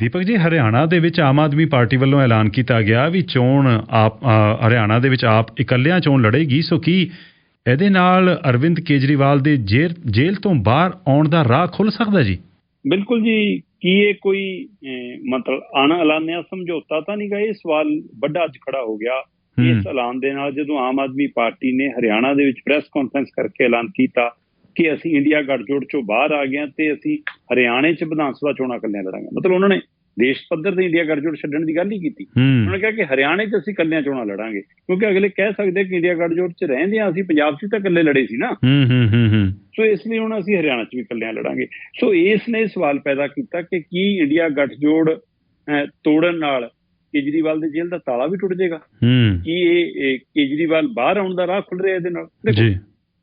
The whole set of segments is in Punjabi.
ਦੀਪਕ ਜੀ ਹਰਿਆਣਾ ਦੇ ਵਿੱਚ ਆਮ ਆਦਮੀ ਪਾਰਟੀ ਵੱਲੋਂ ਐਲਾਨ ਕੀਤਾ ਗਿਆ ਵੀ ਚੋਣ ਆਪ ਹਰਿਆਣਾ ਦੇ ਵਿੱਚ ਆਪ ਇਕੱਲਿਆਂ ਚੋਣ ਲੜੇਗੀ ਸੋ ਕੀ ਇਹਦੇ ਨਾਲ ਅਰਵਿੰਦ ਕੇਜਰੀਵਾਲ ਦੇ ਜੇਲ੍ਹ ਤੋਂ ਬਾਹਰ ਆਉਣ ਦਾ ਰਾਹ ਖੁੱਲ ਸਕਦਾ ਜੀ ਬਿਲਕੁਲ ਜੀ ਕੀ ਇਹ ਕੋਈ ਮਤਲਬ ਅਣ ਐਲਾਨਿਆ ਸਮਝੌਤਾ ਤਾਂ ਨਹੀਂ ਗਾ ਇਹ ਸਵਾਲ ਵੱਡਾ ਅੱਜ ਖੜਾ ਹੋ ਗਿਆ। ਇਸ ਐਲਾਨ ਦੇ ਨਾਲ ਜਦੋਂ ਆਮ ਆਦਮੀ ਪਾਰਟੀ ਨੇ ਹਰਿਆਣਾ ਦੇ ਵਿੱਚ ਪ੍ਰੈਸ ਕਾਨਫਰੰਸ ਕਰਕੇ ਐਲਾਨ ਕੀਤਾ ਕਿ ਅਸੀਂ ਇੰਡੀਆ ਗੱਠਜੋੜ ਚੋਂ ਬਾਹਰ ਆ ਗਏ ਤੇ ਅਸੀਂ ਹਰਿਆਣੇ 'ਚ ਵਿਧਾਨ ਸਭਾ ਚੋਣਾਂ ਇਕੱਲਿਆਂ ਲੜਾਂਗੇ। ਮਤਲਬ ਉਹਨਾਂ ਨੇ ਦੇਸ਼ ਪੱਧਰ ਤੇ ਇੰਡੀਆ ਗੱਠਜੋੜ ਛੱਡਣ ਦੀ ਗੱਲ ਹੀ ਕੀਤੀ। ਉਹਨਾਂ ਨੇ ਕਿਹਾ ਕਿ ਹਰਿਆਣੇ 'ਚ ਅਸੀਂ ਇਕੱਲਿਆਂ ਚੋਣਾਂ ਲੜਾਂਗੇ ਕਿਉਂਕਿ ਅਗਲੇ ਕਹਿ ਸਕਦੇ ਕਿ ਇੰਡੀਆ ਗੱਠਜੋੜ 'ਚ ਰਹਿੰਦੇ ਹਾਂ ਅਸੀਂ ਪੰਜਾਬ 'ਚ ਤਾਂ ਇਕੱਲੇ ਲੜੇ ਸੀ ਨਾ। ਹੂੰ ਹੂੰ ਹੂੰ ਹੂੰ। ਸੋ ਇਸ ਲਈ ਹੁਣ ਅਸੀਂ ਹਰਿਆਣਾ 'ਚ ਵੀ ਇਕੱਲਿਆਂ ਲੜਾਂਗੇ। ਸੋ ਇਸ ਨੇ ਸਵਾਲ ਪੈਦਾ ਕੀਤਾ ਕਿ ਕੀ ਇੰਡੀਆ ਗੱਠਜੋੜ ਤੋੜਨ ਨਾਲ ਕੇਜਰੀਵਾਲ ਦੇ ਜੇਲ੍ਹ ਦਾ ਤਾਲਾ ਵੀ ਟੁੱਟ ਜਾਏਗਾ? ਹੂੰ। ਕੀ ਇਹ ਕੇਜਰੀਵਾਲ ਬਾਹਰ ਆਉਣ ਦਾ ਰਾਹ ਖੁੱਲ ਰਿਹਾ ਇਹਦੇ ਨਾਲ? ਦੇਖੋ, ਜੀ।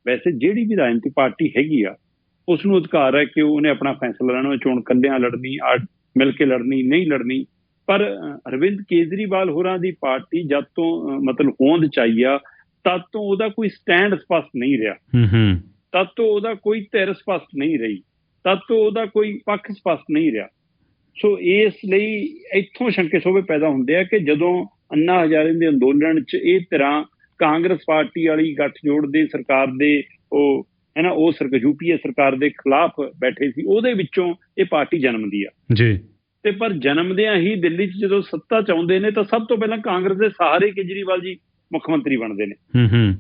ਵੈਸੇ ਜਿਹੜੀ ਵੀ ਰਾਜਨੀਤਿਕ ਪਾਰਟੀ ਹੈਗੀ ਆ ਉਸ ਨੂੰ ਅਧਿਕਾਰ ਹੈ ਕਿ ਉਹਨੇ ਆਪਣਾ ਫੈਸਲਾ ਲੈਣਾ ਚੋਣ ਕੱਲਿਆਂ ਲੜਨੀ ਆ ਮਿਲ ਕੇ ਲੜਨੀ ਨਹੀਂ ਲੜਨੀ। ਪਰ ਅਰਵਿੰਦ ਕੇਜਰੀਵਾਲ ਹੋਰਾਂ ਦੀ ਪਾਰਟੀ ਜਦ ਤੋਂ ਮਤਲਬ ਹੋਂਦ ਚ ਆਈ ਆ ਤਦ ਤੋਂ ਉਹਦਾ ਕੋਈ ਸਟੈਂਡ ਸਪਸ਼ਟ ਨਹੀਂ ਰਿਹਾ। ਹੂੰ ਹੂੰ। ਤਦ ਤੋਂ ਉਹਦਾ ਕੋਈ ਧਿਰ ਸਪਸ਼ਟ ਨਹੀਂ ਰਹੀ। ਤਦ ਤੋਂ ਉਹਦਾ ਕੋਈ ਪੱਖ ਸਪਸ਼ਟ ਨਹੀਂ ਰਿਹਾ। ਸੋ ਇਸ ਲਈ ਇੱਥੋਂ ਸ਼ੰਕੇ ਸੋਵੇ ਪੈਦਾ ਹੁੰਦੇ ਆ ਕਿ ਜਦੋਂ ਅੰਨਾ ਹਜ਼ਾਰੇ ਦੇ ਅੰਦੋਲਨ 'ਚ ਇਹ ਤਰ੍ਹਾਂ ਕਾਂਗਰਸ ਪਾਰਟੀ ਵਾਲੀ ਗੱਠਜੋੜ ਦੇ ਸਰਕਾਰ ਦੇ ਉਹ ਹੈ ਨਾ ਉਹ ਸਰਕਾਰ ਯੂਪੀਏ ਸਰਕਾਰ ਦੇ ਖਿਲਾਫ ਬੈਠੇ ਸੀ ਉਹਦੇ ਵਿੱਚੋਂ ਇਹ ਪਾਰਟੀ ਜਨਮਦੀ ਆ। ਜੀ। ਤੇ ਪਰ ਜਨਮਦਿਆਂ ਹੀ ਦਿੱਲੀ 'ਚ ਜਦੋਂ ਸੱਤਾ ਚਾਹੁੰਦੇ ਨੇ ਤਾਂ ਸਭ ਤੋਂ ਪਹਿਲਾਂ ਕਾਂਗਰਸ ਦੇ ਸਹਾਰੇ ਕੇਜਰੀਵਾਲ ਜੀ ਮੁੱਖ ਮੰਤਰੀ ਬਣਦੇ ਨੇ। ਹੂੰ ਹੂੰ।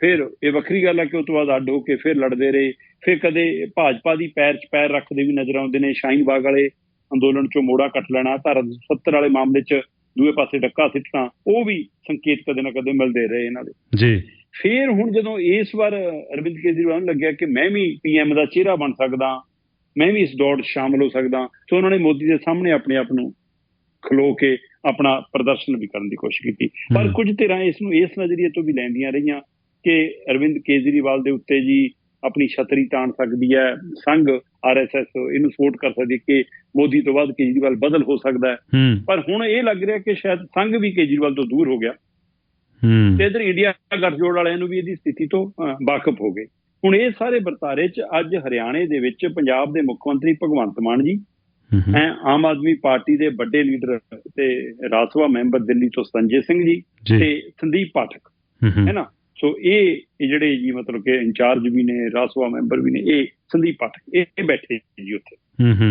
ਫਿਰ ਇਹ ਵੱਖਰੀ ਗੱਲ ਹੈ ਕਿ ਉਸ ਤੋਂ ਬਾਅਦ ਅੱਡ ਹੋ ਕੇ ਫਿਰ ਲੜਦੇ ਰਹੇ। ਫਿਰ ਕਦੇ ਭਾਜਪਾ ਦੀ ਪੈਰ 'ਚ ਪੈਰ ਰੱਖਦੇ ਵੀ ਨਜ਼ਰ ਆਉਂਦੇ ਨੇ ਸ਼ਾਹੀਨ ਬਾਗ ਵਾਲੇ ਅੰਦੋਲਨ 'ਚੋਂ ਮੋੜਾ ਕੱਟ ਲੈਣਾ ਧਾਰਾ 70 ਵਾਲੇ ਮਾਮਲੇ 'ਚ ਦੂਏ ਪਾਸੇ ਡੱਕਾ ਸਿੱਟਣਾ ਉਹ ਵੀ ਸੰਕੇਤ ਕਦੇ ਨਾ ਕਦੇ ਮਿਲਦੇ ਰਹੇ ਇਹਨਾਂ ਦੇ। ਜੀ। ਫਿਰ ਹੁਣ ਜਦੋਂ ਇਸ ਵਾਰ ਅਰਵਿੰਦ ਕੇਜਰੀਵਾਲ ਨੂੰ ਲੱਗਿਆ ਕਿ ਮੈਂ ਵੀ ਪੀਐਮ ਦਾ ਚਿਹਰਾ ਬਣ ਸਕਦਾ ਮੈਂ ਵੀ ਇਸ ਦੌੜ ਸ਼ਾਮਲ ਹੋ ਸਕਦਾ ਸੋ ਉਹਨਾਂ ਨੇ ਮੋਦੀ ਦੇ ਸਾਹਮਣੇ ਆਪਣੇ ਆਪ ਨੂੰ ਖਲੋ ਕੇ ਆਪਣਾ ਪ੍ਰਦਰਸ਼ਨ ਵੀ ਕਰਨ ਦੀ ਕੋਸ਼ਿਸ਼ ਕੀਤੀ। ਪਰ। ਕੁਝ ਧਿਰਾਂ ਇਸ ਨੂੰ ਇਸ ਨਜ਼ਰੀਏ ਤੋਂ ਵੀ ਲੈਂਦੀਆਂ ਰਹੀਆਂ ਕਿ ਅਰਵਿੰਦ ਕੇਜਰੀਵਾਲ ਦੇ ਉੱਤੇ ਜੀ ਆਪਣੀ ਛਤਰੀ ਤਾਣ ਸਕਦੀ ਹੈ ਸੰਘ ਆਰਐਸਐਸ ਇਹਨੂੰ ਸਪੋਰਟ ਕਰ ਸਕਦੀ ਹੈ ਕਿ ਮੋਦੀ ਤੋਂ ਬਾਅਦ ਕੇਜਰੀਵਾਲ ਬਦਲ ਹੋ ਸਕਦਾ ਹੈ। ਪਰ ਹੁਣ ਇਹ ਲੱਗ ਰਿਹਾ ਕਿ ਸ਼ਾਇਦ ਸੰਘ ਵੀ ਕੇਜਰੀਵਾਲ ਤੋਂ ਦੂਰ ਹੋ ਗਿਆ। ਤੇ ਇਧਰ ਇੰਡੀਆ ਗੱਠਜੋੜ ਵਾਲਿਆਂ ਨੂੰ ਵੀ ਇਹਦੀ ਸਥਿਤੀ ਤੋਂ ਵਾਕਿਫ ਹੋ ਗਏ। ਹੁਣ ਇਹ ਸਾਰੇ ਵਰਤਾਰੇ 'ਚ ਅੱਜ ਹਰਿਆਣੇ ਦੇ ਵਿੱਚ ਪੰਜਾਬ ਦੇ ਮੁੱਖ ਮੰਤਰੀ ਭਗਵੰਤ ਮਾਨ ਜੀ ਐ ਆਮ ਆਦਮੀ ਪਾਰਟੀ ਦੇ ਵੱਡੇ ਲੀਡਰ ਤੇ ਰਾਜ ਸਭਾ ਮੈਂਬਰ ਦਿੱਲੀ ਤੋਂ ਸੰਜੇ ਸਿੰਘ ਜੀ ਤੇ ਸੰਦੀਪ ਪਾਠਕ ਹੈ ਨਾ? ਸੋ ਇਹ ਜਿਹੜੇ ਜੀ ਮਤਲਬ ਕਿ ਇੰਚਾਰਜ ਵੀ ਨੇ ਰਾਜ ਸਭਾ ਮੈਂਬਰ ਵੀ ਨੇ ਇਹ ਸੰਦੀਪ ਪਾਠਕ ਇਹ ਬੈਠੇ ਜੀ ਉੱਥੇ।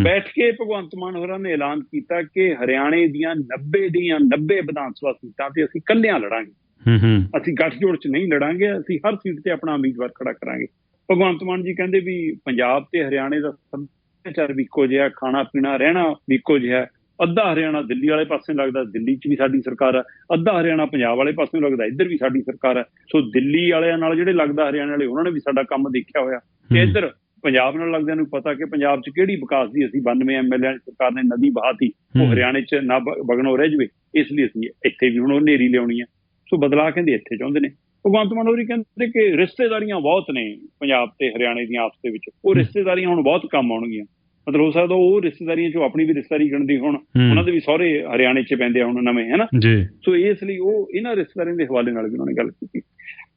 ਬੈਠ ਕੇ ਭਗਵੰਤ ਮਾਨ ਹੋਰਾਂ ਨੇ ਐਲਾਨ ਕੀਤਾ ਕਿ ਹਰਿਆਣੇ ਦੀਆਂ 90 ਦੀਆਂ 90 ਵਿਧਾਨ ਸਭਾ ਸੀਟਾਂ ਤੇ ਅਸੀਂ ਇਕੱਲਿਆਂ ਲੜਾਂਗੇ। ਹੂੰ ਹੂੰ, ਅਸੀਂ ਗੱਠਜੋੜ 'ਚ ਨਹੀਂ ਲੜਾਂਗੇ ਅਸੀਂ ਹਰ ਸੀਟ ਤੇ ਆਪਣਾ ਉਮੀਦਵਾਰ ਖੜਾ ਕਰਾਂਗੇ। ਭਗਵੰਤ ਮਾਨ ਜੀ ਕਹਿੰਦੇ ਵੀ ਪੰਜਾਬ ਤੇ ਹਰਿਆਣੇ ਦਾ ਸੱਭਿਆਚਾਰ ਵੀ ਇੱਕੋ ਜਿਹਾ ਖਾਣਾ ਪੀਣਾ ਰਹਿਣਾ ਵੀ ਇੱਕੋ ਜਿਹਾ ਅੱਧਾ ਹਰਿਆਣਾ ਦਿੱਲੀ ਵਾਲੇ ਪਾਸੇ ਲੱਗਦਾ ਦਿੱਲੀ 'ਚ ਵੀ ਸਾਡੀ ਸਰਕਾਰ ਹੈ ਅੱਧਾ ਹਰਿਆਣਾ ਪੰਜਾਬ ਵਾਲੇ ਪਾਸੇ ਲੱਗਦਾ ਇੱਧਰ ਵੀ ਸਾਡੀ ਸਰਕਾਰ ਹੈ ਸੋ ਦਿੱਲੀ ਵਾਲਿਆਂ ਨਾਲ ਜਿਹੜੇ ਲੱਗਦਾ ਹਰਿਆਣਾ ਵਾਲੇ ਉਹਨਾਂ ਨੇ ਵੀ ਸਾਡਾ ਕੰਮ ਦੇਖਿਆ ਹੋਇਆ। ਤੇ। ਇੱਧਰ ਪੰਜਾਬ ਨਾਲ ਲੱਗਦਿਆਂ ਨੂੰ ਪਤਾ ਕਿ ਪੰਜਾਬ 'ਚ ਕਿਹੜੀ ਵਿਕਾਸ ਦੀ ਅਸੀਂ 92 ਐਮਐਲਏ ਸਰਕਾਰ ਨੇ ਨਦੀ ਬਹਾਤੀ ਉਹ। ਹਰਿਆਣੇ 'ਚ ਨਾ ਬ- ਵਗਣੋ ਰਹਿ ਜਵੇ ਇਸ ਲਈ ਅਸੀਂ ਇੱਥੇ ਵੀ ਹੁਣ ਉਹ ਨੇਰੀ ਲਿਆਉਣੀ ਹੈ ਸੋ ਬਦਲਾ ਕਹਿੰਦੇ ਇੱਥੇ ਚਾਹੁੰਦੇ ਨੇ। ਭਗਵੰਤ ਮਾਨ ਹੋਰੀ ਕਹਿੰਦੇ ਕਿ ਰਿਸ਼ਤੇਦਾਰੀਆਂ ਬਹੁਤ ਨੇ ਪੰਜਾਬ ਤੇ ਹਰਿਆਣੇ ਦੀਆਂ ਆਪਸ ਦੇ ਵਿੱਚ। ਉਹ ਰਿਸ਼ਤੇਦਾਰੀਆਂ ਹੁਣ ਬਹੁਤ ਕੰਮ ਆਉਣਗੀਆਂ। ਮਤਲਬ ਹੋ ਸਕਦਾ ਉਹ ਰਿਸ਼ਤੇਦਾਰੀਆਂ ਚੋਂ ਆਪਣੀ ਵੀ ਰਿਸ਼ਤੇਦਾਰੀ ਗਿਣਦੀ ਹੁਣ। ਉਹਨਾਂ ਦੇ ਵੀ ਸਹੁਰੇ ਹਰਿਆਣੇ 'ਚ ਪੈਂਦੇ ਆ ਹੁਣ ਨਵੇਂ ਹੈ ਨਾ? ਜੀ। ਸੋ ਇਸ ਲਈ ਉਹ ਇਹਨਾਂ ਰਿਸ਼ਤੇਦਾਰਾਂ ਦੇ ਹਵਾਲੇ ਨਾਲ ਵੀ ਉਹਨਾਂ ਨੇ ਗੱਲ ਕੀਤੀ।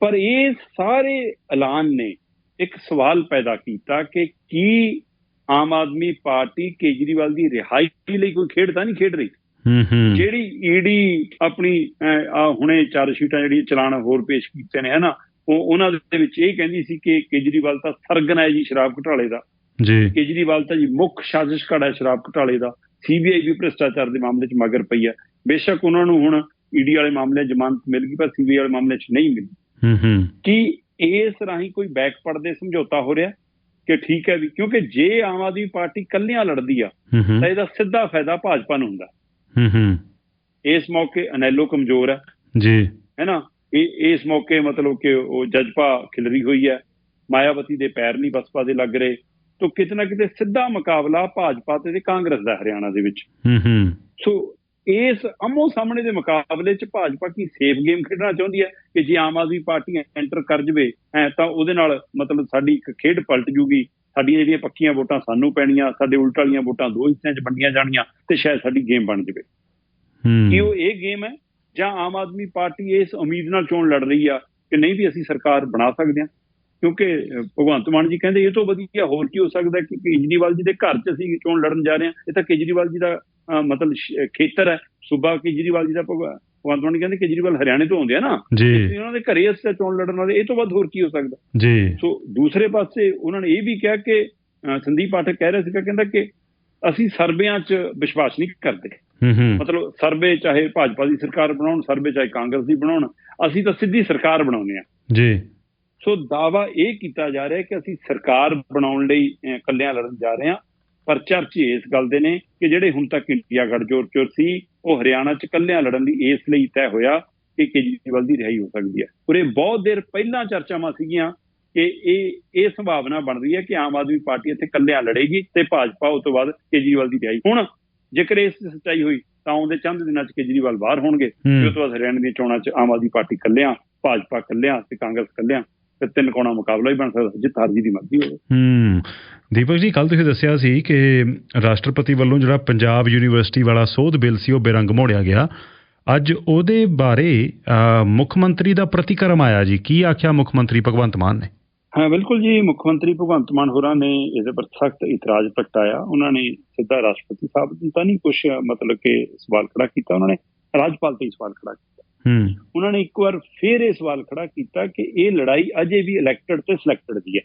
ਪਰ ਇਹ ਸਾਰੇ ਐਲਾਨ ਨੇ ਇੱਕ ਸਵਾਲ ਪੈਦਾ ਕੀਤਾ ਕਿ ਕੀ ਆਮ ਆਦਮੀ ਪਾਰਟੀ ਕੇਜਰੀਵਾਲ ਦੀ ਰਿਹਾਈ ਲਈ ਕੋਈ ਖੇਡ ਤਾਂ ਨਹੀਂ ਖੇਡ ਰਹੀ? ਜਿਹੜੀ ਈਡੀ ਆਪਣੀ ਹੁਣੇ ਚਾਰ ਸ਼ੀਟਾਂ ਜਿਹੜੀਆਂ ਚਲਾਨ ਹੋਰ ਪੇਸ਼ ਕੀਤੇ ਨੇ ਹਨਾ ਉਹ ਉਹਨਾਂ ਦੇ ਵਿੱਚ ਇਹ ਕਹਿੰਦੀ ਸੀ ਕਿ ਕੇਜਰੀਵਾਲ ਤਾਂ ਸਰਗਨ ਹੈ ਜੀ ਸ਼ਰਾਬ ਘੁਟਾਲੇ ਦਾ। ਜੀ। ਕੇਜਰੀਵਾਲ ਤਾਂ ਜੀ ਮੁੱਖ ਸਾਜ਼ਿਸ਼ਕਾਰ ਹੈ ਸ਼ਰਾਬ ਘੁਟਾਲੇ ਦਾ। ਸੀਬੀਆਈ ਵੀ ਭ੍ਰਿਸ਼ਟਾਚਾਰ ਦੇ ਮਾਮਲੇ 'ਚ ਮਗਰ ਪਈ ਹੈ। ਬੇਸ਼ੱਕ ਉਹਨਾਂ ਨੂੰ ਹੁਣ ਈਡੀ ਵਾਲੇ ਮਾਮਲੇ 'ਚ ਜ਼ਮਾਨਤ ਮਿਲ ਗਈ ਪਰ ਸੀਬੀਆਈ ਵਾਲੇ ਮਾਮਲੇ 'ਚ ਨਹੀਂ ਮਿਲੀ। ਹੂੰ ਹੂੰ, ਕੀ ਇਸ ਰਾਹੀਂ ਕੋਈ ਬੈਕ ਪੜਦੇ ਸਮਝੌਤਾ ਹੋ ਰਿਹਾ ਕਿ ਠੀਕ ਹੈ ਵੀ ਕਿਉਂਕਿ ਜੇ ਆਮ ਆਦਮੀ ਪਾਰਟੀ ਕੱਲਿਆਂ ਲੜਦੀ ਆ ਤਾਂ ਇਹਦਾ ਸਿੱਧਾ ਫਾਇਦਾ ਭਾਜਪਾ ਨੂੰ ਹੁੰਦਾ। ਹੂੰ ਹੂੰ, ਇਸ ਮੌਕੇ ਅਨੈਲੋ ਕਮਜ਼ੋਰ ਹੈ। ਜੀ। ਹੈ ਨਾ? ਇਹ ਇਸ ਮੌਕੇ ਮਤਲਬ ਕਿ ਉਹ ਜਜ਼ਬਾ ਖਿਲਰੀ ਹੋਈ ਹੈ। ਮਾਇਆਵਤੀ ਦੇ ਪੈਰ ਨਹੀਂ ਬਸਪਾ ਦੇ ਲੱਗ ਰਹੇ। ਤੋਂ ਕਿਤੇ ਨਾ ਕਿਤੇ ਸਿੱਧਾ ਮੁਕਾਬਲਾ ਭਾਜਪਾ ਤੇ ਕਾਂਗਰਸ ਦਾ ਹਰਿਆਣਾ ਦੇ ਵਿੱਚ। ਹੂੰ ਹੂੰ, ਸੋ ਇਸ ਅਮੋ ਸਾਹਮਣੇ ਦੇ ਮੁਕਾਬਲੇ 'ਚ ਭਾਜਪਾ ਕੀ ਸੇਫ ਗੇਮ ਖੇਡਣਾ ਚਾਹੁੰਦੀ ਹੈ ਕਿ ਜੇ ਆਮ ਆਦਮੀ ਪਾਰਟੀ ਐਂਟਰ ਕਰ ਜਵੇ ਹੈ ਤਾਂ ਉਹਦੇ ਨਾਲ ਮਤਲਬ ਸਾਡੀ ਇੱਕ ਖੇਡ ਪਲਟ ਜੂਗੀ ਸਾਡੀਆਂ ਜਿਹੜੀਆਂ ਪੱਕੀਆਂ ਵੋਟਾਂ ਸਾਨੂੰ ਪੈਣੀਆਂ ਸਾਡੇ ਉਲਟ ਵਾਲੀਆਂ ਵੋਟਾਂ ਦੋ ਹਿੱਸਿਆਂ 'ਚ ਵੰਡੀਆਂ ਜਾਣੀਆਂ ਤੇ ਸ਼ਾਇਦ ਸਾਡੀ ਗੇਮ ਬਣ ਜਵੇ। ਕੀ ਉਹ ਇਹ ਗੇਮ ਹੈ? ਜਾਂ ਆਮ ਆਦਮੀ ਪਾਰਟੀ ਇਸ ਉਮੀਦ ਨਾਲ ਚੋਣ ਲੜ ਰਹੀ ਆ ਕਿ ਨਹੀਂ ਵੀ ਅਸੀਂ ਸਰਕਾਰ ਬਣਾ ਸਕਦੇ ਹਾਂ? ਕਿਉਂਕਿ ਭਗਵੰਤ ਮਾਨ ਜੀ ਕਹਿੰਦੇ ਇਹ ਤੋਂ ਵਧੀਆ ਹੋਰ ਕੀ ਹੋ ਸਕਦਾ ਕਿ ਕੇਜਰੀਵਾਲ ਜੀ ਦੇ ਘਰ 'ਚ ਅਸੀਂ ਚੋਣ ਲੜਨ ਜਾ ਰਹੇ ਹਾਂ। ਇਹ ਤਾਂ ਕੇਜਰੀਵਾਲ ਜੀ ਦਾ ਮਤਲਬ ਖੇਤਰ ਹੈ। ਸੂਬਾ ਕੇਜਰੀਵਾਲ ਜੀ ਦਾ ਭਗਵਾ- ਭਗਵੰਤ ਮਾਨ ਕਹਿੰਦੇ ਕੇਜਰੀਵਾਲ ਹਰਿਆਣੇ ਤੋਂ ਆਉਂਦੇ ਆ ਨਾ। ਜੀ। ਤੇ ਉਹਨਾਂ ਦੇ ਘਰੇ ਅਸੀਂ ਚੋਣ ਲੜਨ ਵਾਲੇ ਇਹ ਤੋਂ ਵੱਧ ਹੋਰ ਕੀ ਹੋ ਸਕਦਾ? ਜੀ। ਸੋ ਦੂਸਰੇ ਪਾਸੇ ਉਹਨਾਂ ਨੇ ਇਹ ਵੀ ਕਿਹਾ ਕਿ ਸੰਦੀਪ ਪਾਠਕ ਕਹਿ ਰਿਹਾ ਸੀਗਾ ਕਹਿੰਦਾ ਕਿ ਅਸੀਂ ਸਰਵੇਆਂ 'ਚ ਵਿਸ਼ਵਾਸ ਨਹੀਂ ਕਰਦੇ। ਹੂੰ ਹੂੰ। ਮਤਲਬ ਸਰਵੇ ਚਾਹੇ ਭਾਜਪਾ ਦੀ ਸਰਕਾਰ ਬਣਾਉਣ ਸਰਵੇ ਚਾਹੇ ਕਾਂਗਰਸ ਦੀ ਬਣਾਉਣ ਅਸੀਂ ਤਾਂ ਸਿੱਧੀ ਸਰਕਾਰ ਬਣਾਉਂਦੇ ਆ ਜੀ। ਸੋ ਦਾਵਾ ਇਹ ਕੀਤਾ ਜਾ ਰਿਹਾ ਕਿ ਅਸੀਂ ਸਰਕਾਰ ਬਣਾਉਣ ਲਈ ਇਕੱਲਿਆਂ ਲੜਨ ਜਾ ਰਹੇ ਹਾਂ। ਪਰ ਚਰਚੇ ਇਸ ਗੱਲ ਦੇ ਨੇ ਕਿ ਜਿਹੜੇ ਹੁਣ ਤੱਕ ਇੰਡੀਆ ਗੜਜੋਰ ਚੋਰ ਸੀ ਉਹ ਹਰਿਆਣਾ 'ਚ ਇਕੱਲਿਆਂ ਲੜਨ ਲਈ ਇਸ ਲਈ ਤੈਅ ਹੋਇਆ ਕਿ ਕੇਜਰੀਵਾਲ ਦੀ ਰਿਹਾਈ ਹੋ ਸਕਦੀ ਹੈ। ਪਰ ਇਹ ਬਹੁਤ ਦੇਰ ਪਹਿਲਾਂ ਚਰਚਾਵਾਂ ਸੀਗੀਆਂ ਕਿ ਇਹ ਇਹ ਸੰਭਾਵਨਾ ਬਣ ਰਹੀ ਹੈ ਕਿ ਆਮ ਆਦਮੀ ਪਾਰਟੀ ਇੱਥੇ ਇਕੱਲਿਆਂ ਲੜੇਗੀ ਤੇ ਭਾਜਪਾ ਉਸ ਤੋਂ ਬਾਅਦ ਕੇਜਰੀਵਾਲ ਦੀ ਰਿਹਾਈ। ਹੁਣ ਜੇਕਰ ਇਸ ਸੱਚਾਈ ਹੋਈ ਤਾਂ ਆਉਂਦੇ ਚੰਦ ਦਿਨਾਂ 'ਚ ਕੇਜਰੀਵਾਲ ਬਾਹਰ ਹੋਣਗੇ। ਤੇ ਉਸ ਤੋਂ ਬਾਅਦ ਹਰਿਆਣਾ ਦੀਆਂ ਚੋਣਾਂ 'ਚ ਆਮ ਆਦਮੀ ਪਾਰਟੀ ਇਕੱਲਿਆਂ ਭਾਜਪਾ ਇਕੱਲਿਆਂ ਤੇ ਕਾਂਗਰਸ ਇਕੱਲਿਆਂ। ਤੇ ਤਿੰਨ ਕੋਣਾ ਮੁਕਾਬਲਾ ਹੀ ਬਣ ਸਕਦਾ ਜਿੱਤ ਹਾਰ ਜੀ ਦੀ ਮਰਜ਼ੀ ਹੋਵੇ। ਹੂੰ। ਦੀਪਕ ਜੀ ਕੱਲ ਤੁਸੀਂ ਦੱਸਿਆ ਸੀ ਕਿ ਰਾਸ਼ਟਰਪਤੀ ਵੱਲੋਂ ਜਿਹੜਾ ਪੰਜਾਬ ਯੂਨੀਵਰਸਿਟੀ ਵਾਲਾ ਸੋਧ ਬਿੱਲ ਸੀ ਉਹ ਬੇਰੰਗ ਮੋੜਿਆ ਗਿਆ। ਅੱਜ ਉਹਦੇ ਬਾਰੇ ਮੁੱਖ ਮੰਤਰੀ ਦਾ ਪ੍ਰਤੀਕਰਮ ਆਇਆ ਜੀ। ਕੀ ਆਖਿਆ ਮੁੱਖ ਮੰਤਰੀ ਭਗਵੰਤ ਮਾਨ ਨੇ? ਹਾਂ ਬਿਲਕੁਲ ਜੀ। ਮੁੱਖ ਮੰਤਰੀ ਭਗਵੰਤ ਮਾਨ ਹੋਰਾਂ ਨੇ ਇਹਦੇ ਪਰ ਸਖਤ ਇਤਰਾਜ਼ ਪ੍ਰਗਟਾਇਆ। ਉਹਨਾਂ ਨੇ ਸਿੱਧਾ ਰਾਸ਼ਟਰਪਤੀ ਸਾਹਿਬ ਨੂੰ ਤਾਂ ਨਹੀਂ ਕੁਝ ਮਤਲਬ ਕਿ ਸਵਾਲ ਖੜਾ ਕੀਤਾ। ਉਹਨਾਂ ਨੇ ਰਾਜਪਾਲ ਤੇ ਸਵਾਲ ਖੜਾ ਕੀਤਾ। ਹੂੰ। ਉਹਨਾਂ ਨੇ ਇੱਕ ਵਾਰ ਫੇਰ ਇਹ ਸਵਾਲ ਖੜਾ ਕੀਤਾ ਕਿ ਇਹ ਲੜਾਈ ਅਜੇ ਵੀ ਇਲੈਕਟਡ ਤੇ ਸਿਲੈਕਟਡ ਦੀ ਹੈ।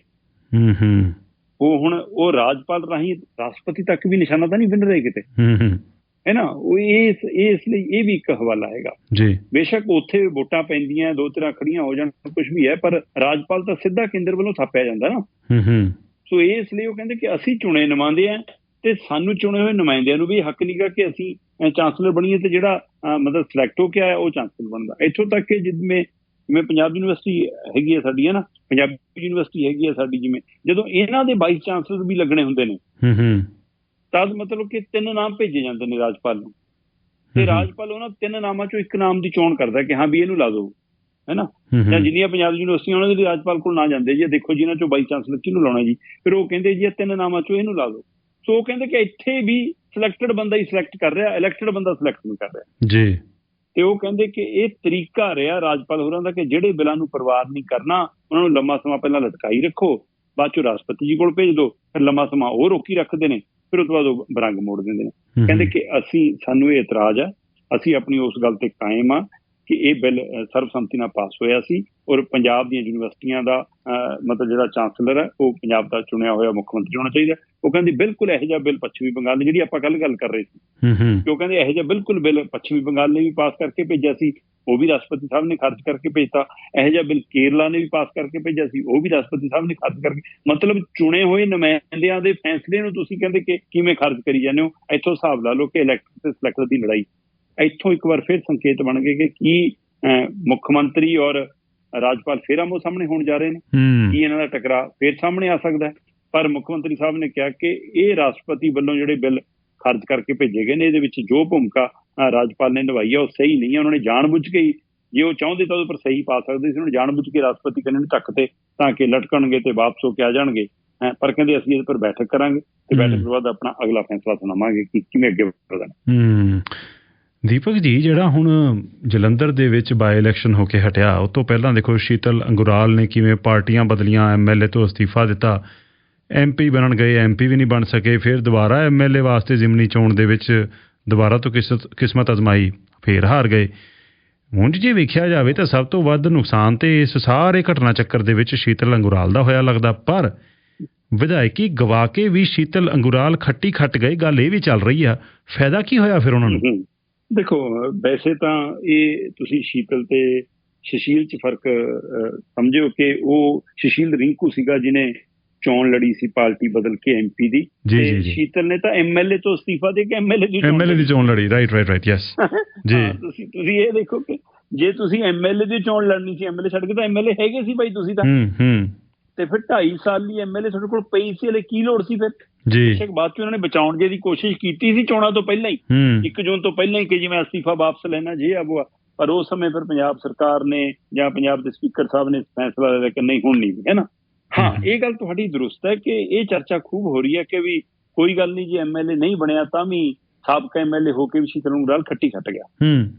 ਹੂੰ ਹੂੰ। ਉਹ ਹੁਣ ਉਹ ਰਾਜਪਾਲ ਰਾਹੀਂ ਰਾਸ਼ਟਰਪਤੀ ਤੱਕ ਵੀ ਨਿਸ਼ਾਨਾ ਤਾਂ ਨਹੀਂ ਬਣ ਰਹੇ ਕਿਤੇ। ਹੂੰ ਹੂੰ। ਹੈ ਨਾ? ਉਹ ਇਸ ਇਸ ਲਈ ਇਹ ਵੀ ਇੱਕ ਹਵਾਲਾ ਹੈਗਾ। ਜੀ। ਬੇਸ਼ੱਕ ਉੱਥੇ ਵੋਟਾਂ ਪੈਂਦੀਆਂ ਦੋ ਤਰ੍ਹਾਂ ਖੜੀਆਂ ਹੋ ਜਾਣ ਕੁਝ ਵੀ ਹੈ ਪਰ ਰਾਜਪਾਲ ਤਾਂ ਸਿੱਧਾ ਕੇਂਦਰ ਵੱਲੋਂ ਥਾਪਿਆ ਜਾਂਦਾ ਨਾ। ਹੂੰ ਹੂੰ। ਸੋ ਇਸ ਲਈ ਉਹ ਕਹਿੰਦੇ ਕਿ ਅਸੀਂ ਚੁਣੇ ਨੁਮਾਇੰਦੇ ਆ ਤੇ ਸਾਨੂੰ ਚੁਣੇ ਹੋਏ ਨੁਮਾਇੰਦਿਆਂ ਨੂੰ ਵੀ ਹੱਕ ਨਹੀਂਗਾ ਕਿ ਅਸੀਂ ਚਾਂਸਲਰ ਬਣੀਏ ਤੇ ਜਿਹੜਾ ਮਤਲਬ ਸਿਲੈਕਟ ਹੋ ਕੇ ਆਇਆ ਉਹ ਚਾਂਸਲਰ ਬਣਦਾ। ਇੱਥੋਂ ਤੱਕ ਕਿ ਜਿਵੇਂ ਜਿਵੇਂ ਪੰਜਾਬ ਯੂਨੀਵਰਸਿਟੀ ਹੈਗੀ ਹੈ ਸਾਡੀ ਹੈ ਨਾ? ਪੰਜਾਬੀ ਯੂਨੀਵਰਸਿਟੀ ਹੈਗੀ ਹੈ ਸਾਡੀ ਜਿਵੇਂ। ਜਦੋਂ ਇਹਨਾਂ ਦੇ ਵਾਈਸ ਚਾਂਸਲਰ ਵੀ ਲੱਗਣੇ ਹੁੰਦੇ ਨੇ ਹੂੰ ਹੂੰ। ਤਦ ਮਤਲਬ ਕਿ ਤਿੰਨ ਨਾਮ ਭੇਜੇ ਜਾਂਦੇ ਨੇ ਰਾਜਪਾਲ ਨੂੰ। ਤੇ। ਰਾਜਪਾਲ ਉਹਨਾਂ ਤਿੰਨ ਨਾਮਾਂ ਚੋਂ ਇੱਕ ਨਾਮ ਦੀ ਚੋਣ ਕਰਦਾ ਕਿ ਹਾਂ ਵੀ ਇਹਨੂੰ ਲਾ ਦਿਓ ਹੈ ਨਾ? ਹੂੰ ਜਾਂ ਜਿੰਨੀਆਂ ਪੰਜਾਬ ਯੂਨੀਵਰਸਿਟੀਆਂ ਉਹਨਾਂ ਦੇ ਰਾਜਪਾਲ ਕੋਲ ਨਾ ਜਾਂਦੇ ਜੀ ਦੇਖੋ ਜੀ ਇਹਨਾਂ ਚੋਂ ਵਾਈਸ ਚਾਂਸਲਰ ਕਿਹਨੂੰ ਲਾਉਣਾ ਜੀ? ਫਿਰ ਉਹ ਕਹਿੰਦੇ ਜੀ ਇਹ ਤਿੰਨ ਨਾਮਾਂ ਚੋਂ ਇਹਨੂੰ ਲਾ ਦਿਓ ਸੋ ਉਹ ਕਹਿੰਦੇ ਕਿ ਇੱਥੇ ਵੀ ਸਿਲੈਕਟਡ ਬੰਦਾ ਹੀ ਸਿਲੈਕਟ ਕਰ ਰਿਹਾ ਇਲੈਕਟਡ ਬੰਦਾ ਸਿਲੈਕਟ ਨਹੀਂ ਕਰ ਰਿਹਾ। ਜੀ। ਤੇ ਉਹ ਕਹਿੰਦੇ ਕਿ ਇਹ ਤਰੀਕਾ ਰਿਹਾ ਰਾਜਪਾਲ ਹੋਰਾਂ ਦਾ ਕਿ ਜਿਹੜੇ ਬਿੱਲਾਂ ਨੂੰ ਪਰਿਵਾਰ ਨਹੀਂ ਕਰਨਾ ਉਹਨਾਂ ਨੂੰ ਲੰਮਾ ਸਮਾਂ ਪਹਿਲਾਂ ਲਟਕਾਈ ਰੱਖੋ ਬਾਅਦ ਚੋਂ ਰਾਸ਼ਟਰਪਤੀ ਜੀ ਕੋਲ ਭੇਜ ਦਿਓ ਫਿਰ ਲੰਮਾ ਸਮਾਂ ਉਹ ਰੋਕੀ ਰੱਖਦੇ ਨੇ ਫਿਰ ਉਸ ਤੋਂ ਬਾਅਦ ਉਹ ਬਰੰਗ ਮੋੜ ਦਿੰਦੇ ਨੇ। ਕਹਿੰਦੇ ਕਿ ਅਸੀਂ ਸਾਨੂੰ ਇਹ ਇਤਰਾਜ਼ ਹੈ ਅਸੀਂ ਆਪਣੀ ਉਸ ਗੱਲ ਤੇ ਕਾਇਮ ਆ ਕਿ ਇਹ ਬਿੱਲ ਸਰਬਸੰਮਤੀ ਨਾਲ ਪਾਸ ਹੋਇਆ ਸੀ ਔਰ ਪੰਜਾਬ ਦੀਆਂ ਯੂਨੀਵਰਸਿਟੀਆਂ ਦਾ ਮਤਲਬ ਜਿਹੜਾ ਚਾਂਸਲਰ ਹੈ ਉਹ ਪੰਜਾਬ ਦਾ ਚੁਣਿਆ ਹੋਇਆ ਮੁੱਖ ਮੰਤਰੀ ਹੋਣਾ ਚਾਹੀਦਾ ਉਹ ਕਹਿੰਦੀ ਬਿਲਕੁਲ ਇਹੋ ਜਿਹਾ ਬਿੱਲ ਪੱਛਮੀ ਬੰਗਾਲ ਨੇ ਜਿਹੜੀ ਆਪਾਂ ਕੱਲ ਗੱਲ ਕਰ ਰਹੇ ਸੀ। ਹੂੰ ਹੂੰ। ਕਿ ਉਹ ਕਹਿੰਦੇ ਇਹੋ ਜਿਹਾ ਬਿਲਕੁਲ ਬਿੱਲ ਪੱਛਮੀ ਬੰਗਾਲ ਨੇ ਵੀ ਪਾਸ ਕਰਕੇ ਭੇਜਿਆ ਸੀ ਉਹ ਵੀ ਰਾਸ਼ਟਰਪਤੀ ਸਾਹਿਬ ਨੇ ਖਰਚ ਕਰਕੇ ਭੇਜਤਾ। ਇਹੋ ਜਿਹਾ ਬਿੱਲ ਕੇਰਲਾ ਨੇ ਵੀ ਪਾਸ ਕਰਕੇ ਭੇਜਿਆ ਸੀ ਉਹ ਵੀ ਰਾਸ਼ਟਰਪਤੀ ਸਾਹਿਬ ਨੇ ਖਰਚ ਕਰਕੇ। ਮਤਲਬ ਚੁਣੇ ਹੋਏ ਨੁਮਾਇੰਦਿਆਂ ਦੇ ਫੈਸਲੇ ਨੂੰ ਤੁਸੀਂ ਕਹਿੰਦੇ ਕਿ ਕਿਵੇਂ ਖਰਚ ਕਰੀ ਜਾਂਦੇ ਹੋ? ਇੱਥੋਂ ਹਿਸਾਬ ਲਾ ਲਓ ਕਿ ਇਲੈਕਟ ਤੇ ਸਿਲੈਕਟ ਦੀ ਲੜਾਈ। ਇੱਥੋਂ ਇੱਕ ਵਾਰ ਫਿਰ ਸੰਕੇਤ ਬਣ ਗਏ ਕਿ ਕੀ ਮੁੱਖ ਮੰਤਰੀ ਔਰ ਰਾਜਪਾਲ ਫੇਰ ਆਮੋ ਸਾਹਮਣੇ ਹੋਣ ਜਾ ਰਹੇ ਨੇ। ਕੀ ਇਹਨਾਂ ਦਾ ਟਕਰਾਅ ਫੇਰ ਸਾਹਮਣੇ ਆ ਸਕਦਾ ਪਰ ਮੁੱਖ ਮੰਤਰੀ ਸਾਹਿਬ ਨੇ ਕਿਹਾ ਕਿ ਇਹ ਰਾਸ਼ਟਰਪਤੀ ਵੱਲੋਂ ਜਿਹੜੇ ਬਿੱਲ ਖਰਚ ਕਰਕੇ ਭੇਜੇ ਗਏ ਨੇ ਇਹਦੇ ਵਿੱਚ ਜੋ ਭੂਮਿਕਾ ਰਾਜਪਾਲ ਨੇ ਨਿਭਾਈ ਹੈ ਉਹ ਸਹੀ ਨਹੀਂ ਹੈ ਉਹਨਾਂ ਨੇ ਜਾਣਬੁੱਝ ਕੇ ਹੀ ਜੇ ਉਹ ਚਾਹੁੰਦੇ ਤਾਂ ਉਹਦੇ ਪਰ ਸਹੀ ਪਾ ਸਕਦੇ ਸੀ ਉਹਨਾਂ ਨੇ ਜਾਣਬੁੱਝ ਕੇ ਰਾਸ਼ਟਰਪਤੀ ਕੰਨੇ ਨੂੰ ਧੱਕ ਤੇ ਤਾਂ ਕਿ ਲਟਕਣਗੇ ਤੇ ਵਾਪਸ ਹੋ ਕੇ ਆ ਜਾਣਗੇ। ਪਰ ਕਹਿੰਦੇ ਅਸੀਂ ਇਹਦੇ ਪਰ ਬੈਠਕ ਕਰਾਂਗੇ ਤੇ। ਬੈਠਕ ਤੋਂ ਬਾਅਦ ਆਪਣਾ ਅਗਲਾ ਫੈਸਲਾ ਸੁਣਾਵਾਂਗੇ ਕਿ ਕਿਵੇਂ ਅੱਗੇ ਵਧਣਾ। ਹੂੰ। ਦੀਪਕ ਜੀ, ਜਿਹੜਾ ਹੁਣ ਜਲੰਧਰ ਦੇ ਵਿੱਚ ਬਾਈ ਇਲੈਕਸ਼ਨ ਹੋ ਕੇ ਹਟਿਆ, ਉਹ ਤੋਂ ਪਹਿਲਾਂ ਦੇਖੋ ਸ਼ੀਤਲ ਅੰਗੁਰਾਲ ਨੇ ਕਿਵੇਂ ਪਾਰਟੀਆਂ ਬਦਲੀਆਂ ਐਮਐਲਏ ਤੋਂ ਅਸਤੀਫਾ ਦਿੱਤਾ। ਐਮਪੀ ਬਣਨ ਗਏ ਐਮਪੀ ਵੀ ਨਹੀਂ ਬਣ ਸਕੇ, ਫਿਰ ਦੁਬਾਰਾ ਐਮਐਲਏ ਵਾਸਤੇ ਜ਼ਿਮਨੀ ਚੋਣ ਦੇ ਵਿੱਚ ਦੁਬਾਰਾ ਤੋਂ ਕਿਸਮਤ ਕਿਸਮਤ ਅਜ਼ਮਾਈ, ਫੇਰ ਹਾਰ ਗਏ। ਹੁਣ ਜੇ ਵੇਖਿਆ ਜਾਵੇ ਤਾਂ ਸਭ ਤੋਂ ਵੱਧ ਨੁਕਸਾਨ ਤੇ ਇਸ ਸਾਰੇ ਘਟਨਾ ਚੱਕਰ ਦੇ ਵਿੱਚ ਸ਼ੀਤਲ ਅੰਗੁਰਾਲ ਦਾ ਹੋਇਆ ਲੱਗਦਾ, ਪਰ ਵਿਧਾਇਕੀ ਗਵਾ ਕੇ ਵੀ ਸ਼ੀਤਲ ਅੰਗੁਰਾਲ ਖੱਟੀ ਖੱਟ ਗਏ, ਗੱਲ ਇਹ ਵੀ ਚੱਲ ਰਹੀ ਆ। ਫਾਇਦਾ ਕੀ ਹੋਇਆ ਫਿਰ ਉਹਨਾਂ ਨੂੰ? ਦੇਖੋ ਵੈਸੇ ਤਾਂ ਇਹ ਤੁਸੀਂ ਸ਼ੀਤਲ ਤੇ ਸ਼ਸ਼ੀਲ ਚ ਫ਼ਰਕ ਸਮਝਿਓ ਕਿ ਉਹ ਸ਼ਸ਼ੀਲ ਰਿੰਕੂ ਸੀਗਾ ਜਿਨੇ ਚੋਣ ਲੜੀ ਸੀ ਪਾਰਟੀ ਬਦਲ ਕੇ ਐਮਪੀ ਦੀ। ਤੇ। ਸ਼ੀਤਲ ਨੇ ਤਾਂ ਐਮਐਲਏ ਤੋਂ ਅਸਤੀਫਾ ਦੇ ਕੇ ਐਮਐਲਏ ਦੀ ਐਮਐਲਏ ਦੀ ਚੋਣ ਲੜੀ ਰਾਈਟ ਰਾਈਟ ਰਾਈਟ ਯੈਸ ਜੀ। ਤੁਸੀਂ ਤੁਸੀਂ ਇਹ ਦੇਖੋ ਕਿ ਜੇ ਤੁਸੀਂ ਐਮਐਲਏ ਦੀ ਚੋਣ ਲੜਨੀ ਸੀ ਐਮਐਲਏ ਛੱਡ ਕੇ ਤਾਂ ਐਮਐਲਏ ਹੈਗੇ ਸੀ ਭਾਈ ਤੁਸੀਂ ਤਾਂ। ਹੂੰ ਹੂੰ। ਤੇ ਫਿਰ 2.5 ਸਾਲ ਲਈ ਐਮਐਲਏ ਤੁਹਾਡੇ ਕੋਲ ਪਈ ਸੀ ਹਲੇ ਕੀ ਲੋੜ ਸੀ ਫਿਰ? ਜੀ। ਬੇਸ਼ੱਕ ਬਾਅਦ ਚ ਉਹਨਾਂ ਨੇ ਬਚਾਉਣ ਜੇ ਦੀ ਕੋਸ਼ਿਸ਼ ਕੀਤੀ ਸੀ ਚੋਣਾਂ ਤੋਂ ਪਹਿਲਾਂ ਹੀ। ਹੂੰ। 1 ਜੂਨ ਤੋਂ ਪਹਿਲਾਂ ਹੀ ਕਿ ਜਿਵੇਂ ਅਸਤੀਫਾ ਵਾਪਸ ਲੈਣਾ ਜੇ ਆ ਉਹ। ਪਰ ਉਸ ਸਮੇਂ ਫਿਰ ਪੰਜਾਬ ਸਰਕਾਰ ਨੇ ਜਾਂ ਪੰਜਾਬ ਦੇ ਸਪੀਕਰ ਸਾਹਿਬ ਨੇ ਫੈਸਲਾ ਲਿਆ ਕਿ ਨਹੀਂ ਹੁਣ ਨਹੀਂ ਹੈ ਨਾ? ਹਾਂ। ਇਹ ਗੱਲ ਤੁਹਾਡੀ ਦਰੁਸਤ ਹੈ ਕਿ ਇਹ ਚਰਚਾ ਖੂਬ ਹੋ ਰਹੀ ਹੈ ਕਿ ਵੀ ਕੋਈ ਗੱਲ ਨਹੀਂ ਜੇ ਐਮਐਲਏ ਨਹੀਂ ਬਣਿਆ ਤਾਂ ਵੀ ਸਾਬਕਾ ਐਮਐਲਏ ਹੋ ਕੇ ਵੀ ਸ਼ੀਤਲ ਉਂਗਰਾਲ ਖੱਟੀ ਖੱਟ ਗਿਆ। ਹੂੰ।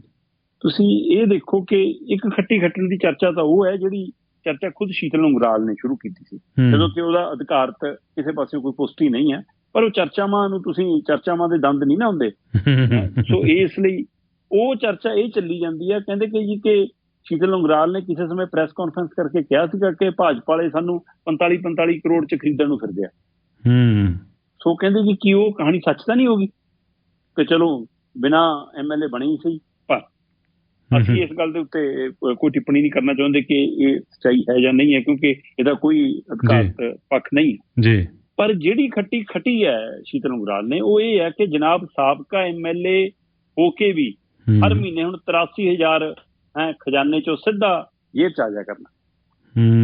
ਤੁਸੀਂ ਇਹ ਦੇਖੋ ਕਿ ਇੱਕ ਖੱਟੀ ਖੱਟਣ ਦੀ ਚਰਚਾ ਤਾਂ ਉਹ ਹੈ ਜਿਹੜੀ ਚਰਚਾ ਖੁਦ ਸ਼ੀਤਲ ਉਂਗਰਾਲ ਨੇ ਸ਼ੁਰੂ ਕੀਤੀ ਸੀ। ਜਦੋਂ ਕਿ ਉਹਦਾ ਅਧਿਕਾਰਤ ਕਿਸੇ ਪਾਸੇ ਕੋਈ ਪੁਸ਼ਟੀ ਨਹੀਂ ਹੈ ਪਰ ਉਹ ਚਰਚਾਵਾਂ ਨੂੰ ਤੁਸੀਂ ਚਰਚਾਵਾਂ ਦੇ ਦੰਦ ਨਹੀਂ ਨਾ ਹੁੰਦੇ। ਸੋ ਇਸ ਲਈ ਉਹ ਚਰਚਾ ਇਹ ਚੱਲੀ ਜਾਂਦੀ ਹੈ ਕਹਿੰਦੇ ਕਿ ਜੀ ਕਿ ਸ਼ੀਤਲ ਉਂਗਰਾਲ ਨੇ ਕਿਸੇ ਸਮੇਂ ਪ੍ਰੈਸ ਕਾਨਫਰੰਸ ਕਰਕੇ ਕਿਹਾ ਸੀਗਾ ਕਿ ਭਾਜਪਾ ਵਾਲੇ ਸਾਨੂੰ 45 45 ਕਰੋੜ ਚ ਖਰੀਦਣ ਨੂੰ ਫਿਰਦੇ ਆ। ਹੂੰ। ਸੋ ਕਹਿੰਦੇ ਜੀ ਕਿ ਉਹ ਕਹਾਣੀ ਸੱਚ ਤਾਂ ਨਹੀਂ ਹੋਗੀ ਕਿ ਚਲੋ ਬਿਨਾ ਐਮਐਲਏ ਬਣੀ ਸੀ ਅਸੀਂ ਇਸ ਗੱਲ ਦੇ ਉੱਤੇ ਕੋਈ ਟਿੱਪਣੀ ਨਹੀਂ ਕਰਨਾ ਚਾਹੁੰਦੇ ਕਿ ਇਹ ਸੱਚਾਈ ਹੈ ਜਾਂ ਨਹੀਂ ਹੈ ਕਿਉਂਕਿ ਇਹਦਾ ਕੋਈ ਅਧਿਕਾਰਤ ਪੱਖ ਨਹੀਂ ਜੀ। ਪਰ ਜਿਹੜੀ ਖੱਟੀ ਖੱਟੀ ਹੈ ਸ਼ੀਤਲ ਉਂਗਰਾਲ ਨੇ ਉਹ ਇਹ ਹੈ ਕਿ ਜਨਾਬ ਸਾਬਕਾ ਐਮਐਲਏ ਹੋ ਕੇ ਵੀ ਹਰ ਮਹੀਨੇ ਹੁਣ 83000 ਹੈ ਖਜ਼ਾਨੇ ਚੋਂ ਸਿੱਧਾ ਜੇਬ ਚ ਆ ਜਾ ਕਰਨਾ।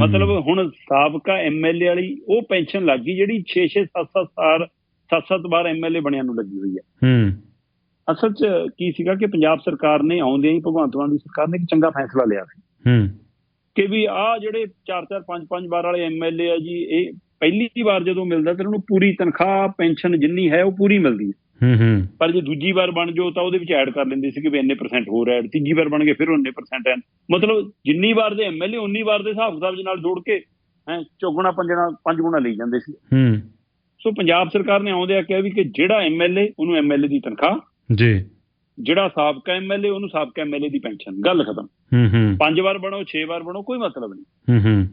ਮਤਲਬ ਹੁਣ ਸਾਬਕਾ ਐਮਐਲਏ ਵਾਲੀ ਉਹ ਪੈਨਸ਼ਨ ਲੱਗ ਗਈ ਜਿਹੜੀ 6-6 7-7 ਸਾਲ 7-7 ਵਾਰ ਐਮਐਲਏ ਬਣਿਆ ਨੂੰ ਲੱਗੀ ਹੋਈ ਹੈ। ਹੂੰ ਅਸਲ 'ਚ ਕੀ ਸੀਗਾ ਕਿ ਪੰਜਾਬ ਸਰਕਾਰ ਨੇ ਆਉਂਦਿਆਂ ਹੀ ਭਗਵੰਤ ਮਾਨ ਦੀ ਸਰਕਾਰ ਨੇ ਇੱਕ ਚੰਗਾ ਫੈਸਲਾ ਲਿਆ ਸੀ। ਹੂੰ। ਕਿ ਵੀ ਆ ਜਿਹੜੇ 4-4 5-5 ਵਾਰ ਵਾਲੇ ਐਮਐਲਏ ਆ ਜੀ ਇਹ ਪਹਿਲੀ ਵਾਰ ਜਦੋਂ ਮਿਲਦਾ ਤੇ ਉਹਨੂੰ ਪੂਰੀ ਤਨਖਾਹ ਪੈਨਸ਼ਨ ਜਿੰਨੀ ਹੈ ਉਹ ਪੂਰੀ ਮਿਲਦੀ ਹੈ। ਹੂੰ ਹੂੰ। ਪਰ ਜੇ ਦੂਜੀ ਵਾਰ ਬਣ ਜਾਓ ਤਾਂ ਉਹਦੇ ਵਿੱਚ ਐਡ ਕਰ ਲੈਂਦੇ ਸੀ ਕਿ ਵੀ ਇੰਨੇ ਪਰਸੈਂਟ ਹੋਰ ਐਡ ਤੀਜੀ ਵਾਰ ਬਣ ਗਏ ਫਿਰ ਉਹਨੇ ਪਰਸੈਂਟ ਐਡ। ਮਤਲਬ ਜਿੰਨੀ ਵਾਰ ਦੇ ਐਮਐਲਏ ਉਨੀ ਵਾਰ ਦੇ ਹਿਸਾਬ ਕਿਤਾਬ ਦੇ ਨਾਲ ਜੋੜ ਕੇ ਹੈ ਚੌਗੁਣਾ ਪੰਜਣਾ ਪੰਜ ਗੁਣਾ ਲਈ ਜਾਂਦੇ ਸੀ। ਹੂੰ। ਸੋ ਪੰਜਾਬ ਸਰਕਾਰ ਨੇ ਆਉਂਦਿਆਂ ਕਿਹਾ ਵੀ ਕਿ ਜਿਹੜਾ ਐਮਐਲਏ ਉਹਨੂੰ ਐਮਐਲਏ ਦੀ ਤਨਖਾਹ ਜੀ। ਜਿਹੜਾ ਸਾਬਕਾ ਐਮਐਲਏ ਉਹਨੂੰ ਸਾਬਕਾ ਐਮਐਲਏ ਦੀ ਪੈਨਸ਼ਨ ਗੱਲ ਖਤਮ। ਹੂੰ ਹੂੰ। ਪੰਜ ਵਾਰ ਬਣੋ 6 ਵਾਰ ਬਣੋ ਕੋਈ ਮਤਲਬ ਨਹੀਂ। ਹੂੰ ਹੂੰ।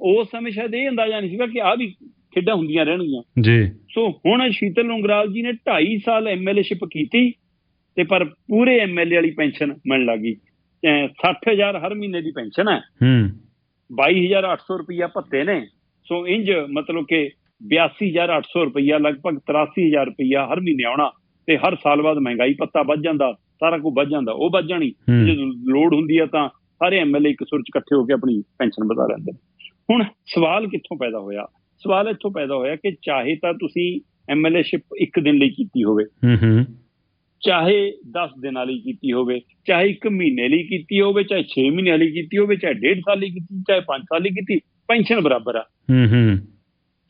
ਉਸ ਸਮੇਂ ਸ਼ਾਇਦ ਇਹ ਅੰਦਾਜ਼ਾ ਨਹੀਂ ਸੀਗਾ ਕਿ ਆ ਵੀ ਖੇਡਾਂ ਹੁੰਦੀਆਂ ਰਹਿਣਗੀਆਂ। ਜੀ। ਸੋ ਹੁਣ ਸ਼ੀਤਲ ਉਂਗਰਾਲ ਜੀ ਨੇ 2.5 ਸਾਲ ਐਮਐਲਏਸ਼ਿਪ ਕੀਤੀ ਤੇ ਪਰ ਪੂਰੇ ਐਮਐਲਏ ਵਾਲੀ ਪੈਨਸ਼ਨ ਮਿਲਣ ਲੱਗੀ 60000 ਹਰ ਮਹੀਨੇ ਦੀ ਪੈਨਸ਼ਨ ਹੈ। ਹੂੰ। 22800 ਰੁਪਇਆ ਭੱਤੇ ਨੇ। ਸੋ ਇੰਜ ਮਤਲਬ ਕਿ 82800 ਰੁਪਇਆ ਲਗਭਗ 83000 ਰੁਪਇਆ ਹਰ ਮਹੀਨੇ ਆਉਣਾ। ਤੇ ਹਰ ਸਾਲ ਬਾਅਦ ਮਹਿੰਗਾਈ ਪੱਤਾ ਵੱਧ ਜਾਂਦਾ ਸਾਰਾ ਕੁਝ ਵੱਧ ਜਾਂਦਾ ਉਹ ਵੱਧ ਜਾਣੀ। ਜੇ ਲੋੜ ਹੁੰਦੀ ਆ ਤਾਂ ਸਾਰੇ ਐਮਐਲਏ ਇੱਕ ਸੁਰ ਚ ਇਕੱਠੇ ਹੋ ਕੇ ਆਪਣੀ ਪੈਨਸ਼ਨ ਵਧਾ ਲੈਂਦੇ ਹੁਣ ਸਵਾਲ ਕਿੱਥੋਂ ਪੈਦਾ ਹੋਇਆ? ਸਵਾਲ ਇੱਥੋਂ ਪੈਦਾ ਹੋਇਆ ਕਿ ਚਾਹੇ ਤਾਂ ਤੁਸੀਂ ਐਮਐਲਏਸ਼ਿਪ ਇੱਕ ਦਿਨ ਲਈ ਕੀਤੀ ਹੋਵੇ। ਹੂੰ ਹੂੰ। ਚਾਹੇ 10 ਦਿਨਾਂ ਲਈ ਕੀਤੀ ਹੋਵੇ ਚਾਹੇ 1 ਮਹੀਨੇ ਲਈ ਕੀਤੀ ਹੋਵੇ ਚਾਹੇ 6 ਮਹੀਨਿਆਂ ਲਈ ਕੀਤੀ ਹੋਵੇ ਚਾਹੇ 1.5 ਸਾਲ ਲਈ ਕੀਤੀ ਚਾਹੇ 5 ਸਾਲ ਲਈ ਕੀਤੀ ਪੈਨਸ਼ਨ ਬਰਾਬਰ ਆ। ਹੂੰ ਹੂੰ।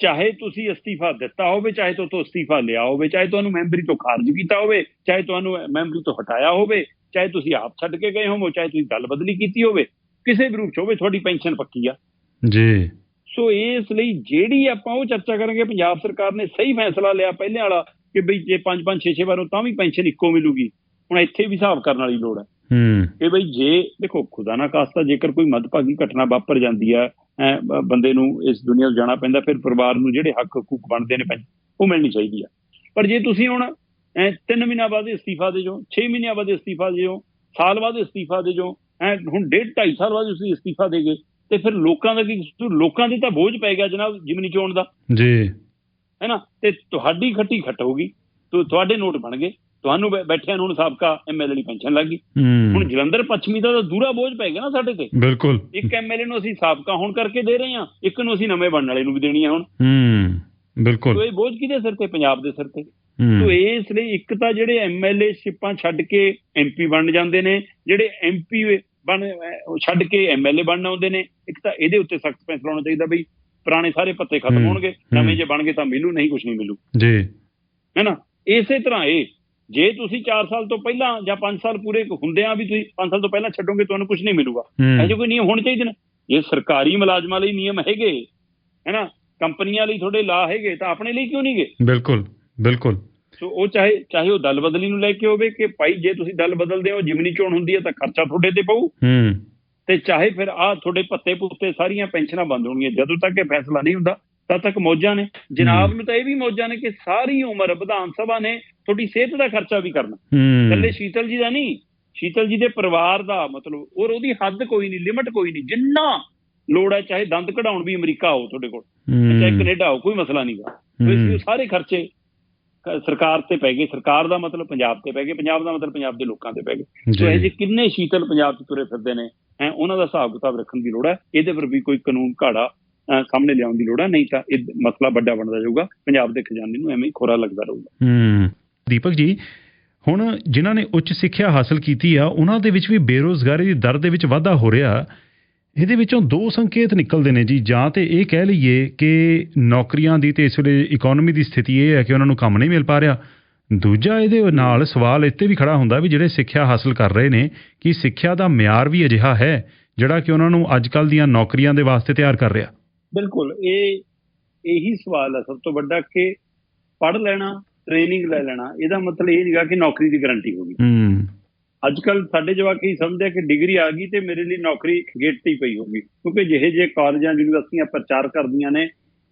ਚਾਹੇ ਤੁਸੀਂ ਅਸਤੀਫਾ ਦਿੱਤਾ ਹੋਵੇ ਚਾਹੇ ਤੋਂ ਤੋਂ ਅਸਤੀਫਾ ਲਿਆ ਹੋਵੇ ਚਾਹੇ ਤੁਹਾਨੂੰ ਮੈਂਬਰੀ ਤੋਂ ਖਾਰਜ ਕੀਤਾ ਹੋਵੇ ਚਾਹੇ ਤੁਹਾਨੂੰ ਮੈਂਬਰੀ ਤੋਂ ਹਟਾਇਆ ਹੋਵੇ ਚਾਹੇ ਤੁਸੀਂ ਆਪ ਛੱਡ ਕੇ ਗਏ ਹੋਵੋ ਚਾਹੇ ਤੁਸੀਂ ਦਲ ਬਦਲੀ ਕੀਤੀ ਹੋਵੇ ਕਿਸੇ ਵੀ ਰੂਪ ਚ ਹੋਵੇ ਤੁਹਾਡੀ ਪੈਨਸ਼ਨ ਪੱਕੀ ਆ। ਜੀ। ਸੋ ਇਸ ਲਈ ਜਿਹੜੀ ਆਪਾਂ ਉਹ ਚਰਚਾ ਕਰਾਂਗੇ ਪੰਜਾਬ ਸਰਕਾਰ ਨੇ ਸਹੀ ਫੈਸਲਾ ਲਿਆ ਪਹਿਲੇ ਵਾਲਾ ਕਿ ਬਈ ਜੇ 5 5 6 6 ਵਾਰੋਂ ਤਾਂ ਵੀ ਪੈਨਸ਼ਨ ਇੱਕੋ ਮਿਲੂਗੀ। ਹੁਣ ਇੱਥੇ ਵੀ ਹਿਸਾਬ ਕਰਨ ਵਾਲੀ ਲੋੜ ਹੈ। ਹੂੰ। ਕਿ ਬਈ ਜੇ ਦੇਖੋ ਖੁਦਾ ਨਾ ਖਾਸਤਾ ਜੇਕਰ ਕੋਈ ਮਦਭਾਗੀ ਘਟਨਾ ਵਾਪਰ ਜਾਂਦੀ ਬ- ਬੰਦੇ ਨੂੰ ਇਸ ਦੁਨੀਆ ਤੋਂ ਜਾਣਾ ਪੈਂਦਾ ਫਿਰ ਪਰਿਵਾਰ ਨੂੰ ਜਿਹੜੇ ਹੱਕ ਹਕੂਕ ਬਣਦੇ ਨੇ ਉਹ ਮਿਲਣੀ ਚਾਹੀਦੀ ਆ। ਪਰ ਜੇ ਤੁਸੀਂ ਹੁਣ ਐਂ, ਤਿੰਨ ਮਹੀਨਾ ਬਾਅਦ ਅਸਤੀਫਾ ਦੇ ਜੋ 6 ਮਹੀਨਿਆਂ ਬਾਅਦ ਅਸਤੀਫਾ ਦੇ ਜੋ ਸਾਲ ਬਾਅਦ ਅਸਤੀਫਾ ਦੇ ਜੋ ਐਂ, ਹੁਣ ਡੇਢ ਢਾਈ ਸਾਲ ਬਾਅਦ ਤੁਸੀਂ ਅਸਤੀਫਾ ਦੇ ਗਏ ਤੇ ਫਿਰ ਲੋਕਾਂ ਦਾ ਕੀ? ਲੋਕਾਂ ਦੇ ਤਾਂ ਬੋਝ ਪੈ ਗਿਆ ਜਨਾਬ ਜਿਮਨੀ ਚੋਣ ਦਾ। ਜੀ। ਹੈਨਾ ਤੇ ਤੁਹਾਡੀ ਖੱਟੀ ਖੱਟ ਹੋਗੀ ਤੁਹਾਡੇ ਨੋਟ ਬਣ ਗਏ। ਤੁਹਾਨੂੰ ਬੈਠਿਆਂ ਨੂੰ ਹੁਣ ਸਾਬਕਾ ਐਮਐਲਏ ਦੀ ਪੈਨਸ਼ਨ ਲੱਗ ਗਈ। ਹੁਣ ਜਲੰਧਰ ਪੱਛਮੀ ਦਾ ਤਾਂ ਦੂਰਾ ਬੋਝ ਪੈ ਗਿਆ ਨਾ ਸਾਡੇ ਤੇ। ਬਿਲਕੁਲ। ਇੱਕ ਐਮਐਲਏ ਨੂੰ ਅਸੀਂ ਸਾਬਕਾ ਹੋਣ ਕਰਕੇ ਦੇ ਰਹੇ ਹਾਂ ਇੱਕ ਨੂੰ ਅਸੀਂ ਨਵੇਂ ਬਣਨ ਵਾਲੇ ਨੂੰ ਵੀ ਦੇਣੀ ਹੈ ਹੁਣ। ਹੂੰ ਬਿਲਕੁਲ। ਇਹ ਬੋਝ ਕਿਹਦੇ ਸਿਰ ਤੇ? ਪੰਜਾਬ ਦੇ ਸਿਰ ਤੇ। ਸੋ ਇਸ ਲਈ ਇੱਕ ਤਾਂ ਜਿਹੜੇ ਐਮਐਲਏ ਸ਼ਿਪਾਂ ਛੱਡ ਕੇ ਐਮਪੀ ਬਣ ਜਾਂਦੇ ਨੇ ਜਿਹੜੇ ਐਮਪੀ ਬਣ ਛੱਡ ਕੇ ਐਮਐਲਏ ਬਣਨ ਆਉਂਦੇ ਨੇ ਇੱਕ ਤਾਂ ਇਹਦੇ ਉੱਤੇ ਸਖਤ ਫੈਸਲਾ ਹੋਣਾ ਚਾਹੀਦਾ ਬਈ ਪੁਰਾਣੇ ਸਾਰੇ ਪੱਤੇ ਖਤਮ ਹੋਣਗੇ। ਨਵੇਂ ਜੇ ਬਣ ਗਏ ਤਾਂ ਮਿਲੂ ਨਹੀਂ ਕੁਝ ਨਹੀਂ ਮਿਲੂ। ਜੀ। ਹੈਨਾ ਇਸੇ ਤਰ੍ਹਾਂ ਇਹ ਜੇ ਤੁਸੀਂ 4 ਸਾਲ ਤੋਂ ਪਹਿਲਾਂ ਜਾਂ 5 ਸਾਲ ਪੂਰੇ ਹੁੰਦਿਆਂ ਵੀ ਤੁਸੀਂ 5 ਸਾਲ ਤੋਂ ਪਹਿਲਾਂ ਛੱਡੋਗੇ ਤੁਹਾਨੂੰ ਕੁਝ ਨਹੀਂ ਮਿਲੂਗਾ। ਹੂੰ। ਕੋਈ ਨਿਯਮ ਹੋਣੇ ਚਾਹੀਦੇ ਨੇ। ਜੇ ਸਰਕਾਰੀ ਮੁਲਾਜ਼ਮਾਂ ਲਈ ਨਿਯਮ ਹੈਗੇ ਹੈਨਾ ਕੰਪਨੀਆਂ ਲਈ ਤੁਹਾਡੇ ਲਾ ਹੈਗੇ ਤਾਂ ਆਪਣੇ ਲਈ ਕਿਉਂ ਨਹੀਂ ਗਏ ਬਿਲਕੁਲ ਬਿਲਕੁਲ। ਸੋ ਉਹ ਚਾਹੇ ਚਾਹੇ ਉਹ ਦਲ ਬਦਲੀ ਨੂੰ ਲੈ ਕੇ ਹੋਵੇ ਕਿ ਭਾਈ ਜੇ ਤੁਸੀਂ ਦਲ ਬਦਲਦੇ ਹੋ ਜਿਮਨੀ ਚੋਣ ਹੁੰਦੀ ਹੈ ਤਾਂ ਖਰਚਾ ਤੁਹਾਡੇ ਤੇ ਪਊ। ਹੂੰ। ਤੇ ਚਾਹੇ ਫਿਰ ਆ ਤੁਹਾਡੇ ਪੱਤੇ ਪੁੱਤੇ ਸਾਰੀਆਂ ਪੈਨਸ਼ਨਾਂ ਬੰਦ ਹੋਣਗੀਆਂ। ਜਦੋਂ ਤੱਕ ਇਹ ਫੈਸਲਾ ਨਹੀਂ ਹੁੰਦਾ ਤਦ ਤੱਕ ਮੌਜਾਂ ਨੇ। ਜਨਾਬ ਨੂੰ ਤਾਂ ਇਹ ਵੀ ਮੌਜਾਂ ਨੇ ਕਿ ਸਾਰੀ ਉਮਰ ਵਿਧਾਨ ਸਭਾ ਨੇ ਤੁਹਾਡੀ ਸਿਹਤ ਦਾ ਖਰਚਾ ਵੀ ਕਰਨਾ। ਹੂੰ। ਇਕੱਲੇ ਸ਼ੀਤਲ ਜੀ ਦਾ ਨਹੀਂ ਸ਼ੀਤਲ ਜੀ ਦੇ ਪਰਿਵਾਰ ਦਾ ਮਤਲਬ ਔਰ ਉਹਦੀ ਹੱਦ ਕੋਈ ਨਹੀਂ ਲਿਮਟ ਕੋਈ ਨਹੀਂ ਜਿੰਨਾ ਲੋੜ ਹੈ ਚਾਹੇ ਦੰਦ ਕਢਾਉਣ ਵੀ ਅਮਰੀਕਾ ਹੋ ਤੁਹਾਡੇ ਕੋਲ ਚਾਹੇ ਕੈਨੇਡਾ ਹੋ ਕੋਈ ਮਸਲਾ ਨਹੀਂਗਾ ਇਸ ਲਈ ਸਾਰੇ ਖਰਚੇ ਸਰਕਾਰ ਤੇ ਪੈ ਗਏ। ਸਰਕਾਰ ਦਾ ਮਤਲਬ ਪੰਜਾਬ ਤੇ ਪੈ ਗਏ ਪੰਜਾਬ ਦਾ ਮਤਲਬ ਪੰਜਾਬ ਦੇ ਲੋਕਾਂ ਤੇ ਪੈ ਗਏ। ਸੋ ਇਹ ਜੀ ਕਿੰਨੇ ਸ਼ੀਤਲ ਪੰਜਾਬ 'ਚ ਤੁਰੇ ਫਿਰਦੇ ਨੇ ਹੈ ਉਹਨਾਂ ਦਾ ਹਿਸਾਬ ਕਿਤਾਬ ਰੱਖਣ ਦੀ ਲੋੜ ਹੈ। ਇਹਦੇ ਪਰ ਵੀ ਕੋਈ ਕਾਨੂੰਨ ਘਾੜਾ ਸਾਹਮਣੇ ਲਿਆਉਣ ਦੀ ਲੋੜ ਹੈ ਨਹੀਂ ਤਾਂ ਇਹ ਮਸਲਾ ਵੱਡਾ ਬਣਦਾ ਜਾਊਗਾ। ਪੰਜਾਬ ਦੇ ਖਜ਼ਾਨੇ ਨੂੰ ਐਵੇਂ ਹੀ ਖੋਰਾ ਲੱਗਦਾ ਰਹੂਗਾ। ਹੂੰ। ਦੀਪਕ ਜੀ, ਹੁਣ ਜਿਨ੍ਹਾਂ ਨੇ ਉੱਚ ਸਿੱਖਿਆ ਹਾਸਲ ਕੀਤੀ ਆ, ਉਹਨਾਂ ਦੇ ਵਿੱਚ ਵੀ ਬੇਰੋਜ਼ਗਾਰੀ ਦੀ ਦਰ ਦੇ ਵਿੱਚ ਵਾਧਾ ਹੋ ਰਿਹਾ। ਇਹਦੇ ਵਿੱਚੋਂ ਦੋ ਸੰਕੇਤ ਨਿਕਲਦੇ ਨੇ ਜੀ। ਜਾਂ ਤੇ ਇਹ ਕਹਿ ਲਈਏ ਕਿ ਨੌਕਰੀਆਂ ਦੀ ਤੇ ਇਸ ਵੇਲੇ ਇਕਨੋਮੀ ਦੀ ਸਥਿਤੀ ਇਹ ਹੈ ਕਿ ਉਹਨਾਂ ਨੂੰ ਕੰਮ ਨਹੀਂ ਮਿਲ ਪਾ ਰਿਹਾ। ਦੂਜਾ ਇਹਦੇ ਨਾਲ ਸਵਾਲ ਇੱਥੇ ਵੀ ਖੜਾ ਹੁੰਦਾ ਵੀ ਜਿਹੜੇ ਸਿੱਖਿਆ ਹਾਸਲ ਕਰ ਰਹੇ ਨੇ, ਕਿ ਸਿੱਖਿਆ ਦਾ ਮਿਆਰ ਵੀ ਅਜਿਹਾ ਹੈ ਜਿਹੜਾ ਕਿ ਉਹਨਾਂ ਨੂੰ ਅੱਜ ਕੱਲ੍ਹ ਦੀਆਂ ਨੌਕਰੀਆਂ ਦੇ ਵਾਸਤੇ ਤਿਆਰ ਕਰ ਰਿਹਾ? ਬਿਲਕੁਲ। ਇਹ ਇਹੀ ਸਵਾਲ ਹੈ ਸਭ ਤੋਂ ਵੱਡਾ ਕਿ ਪੜ੍ਹ ਲੈਣਾ ਟ੍ਰੇਨਿੰਗ ਲੈ ਲੈਣਾ ਇਹਦਾ ਮਤਲਬ ਇਹ ਨਹੀਂਗਾ ਕਿ ਨੌਕਰੀ ਦੀ ਗਾਰੰਟੀ ਹੋਗੀ ਹੂੰ। ਅੱਜ ਕੱਲ ਸਾਡੇ ਜਵਾਕ ਹੀ ਸਮਝਦੇ ਆ ਕਿ ਡਿਗਰੀ ਆ ਗਈ ਤੇ ਮੇਰੇ ਲਈ ਨੌਕਰੀ ਗੇਟ ਤੇ ਹੀ ਪਈ ਹੋਗੀ ਕਿਉਂਕਿ ਜਿਹੇ ਜਿਹੇ ਕਾਲਜਾਂ ਯੂਨੀਵਰਸਿਟੀਆਂ ਪ੍ਰਚਾਰ ਕਰਦੀਆਂ ਨੇ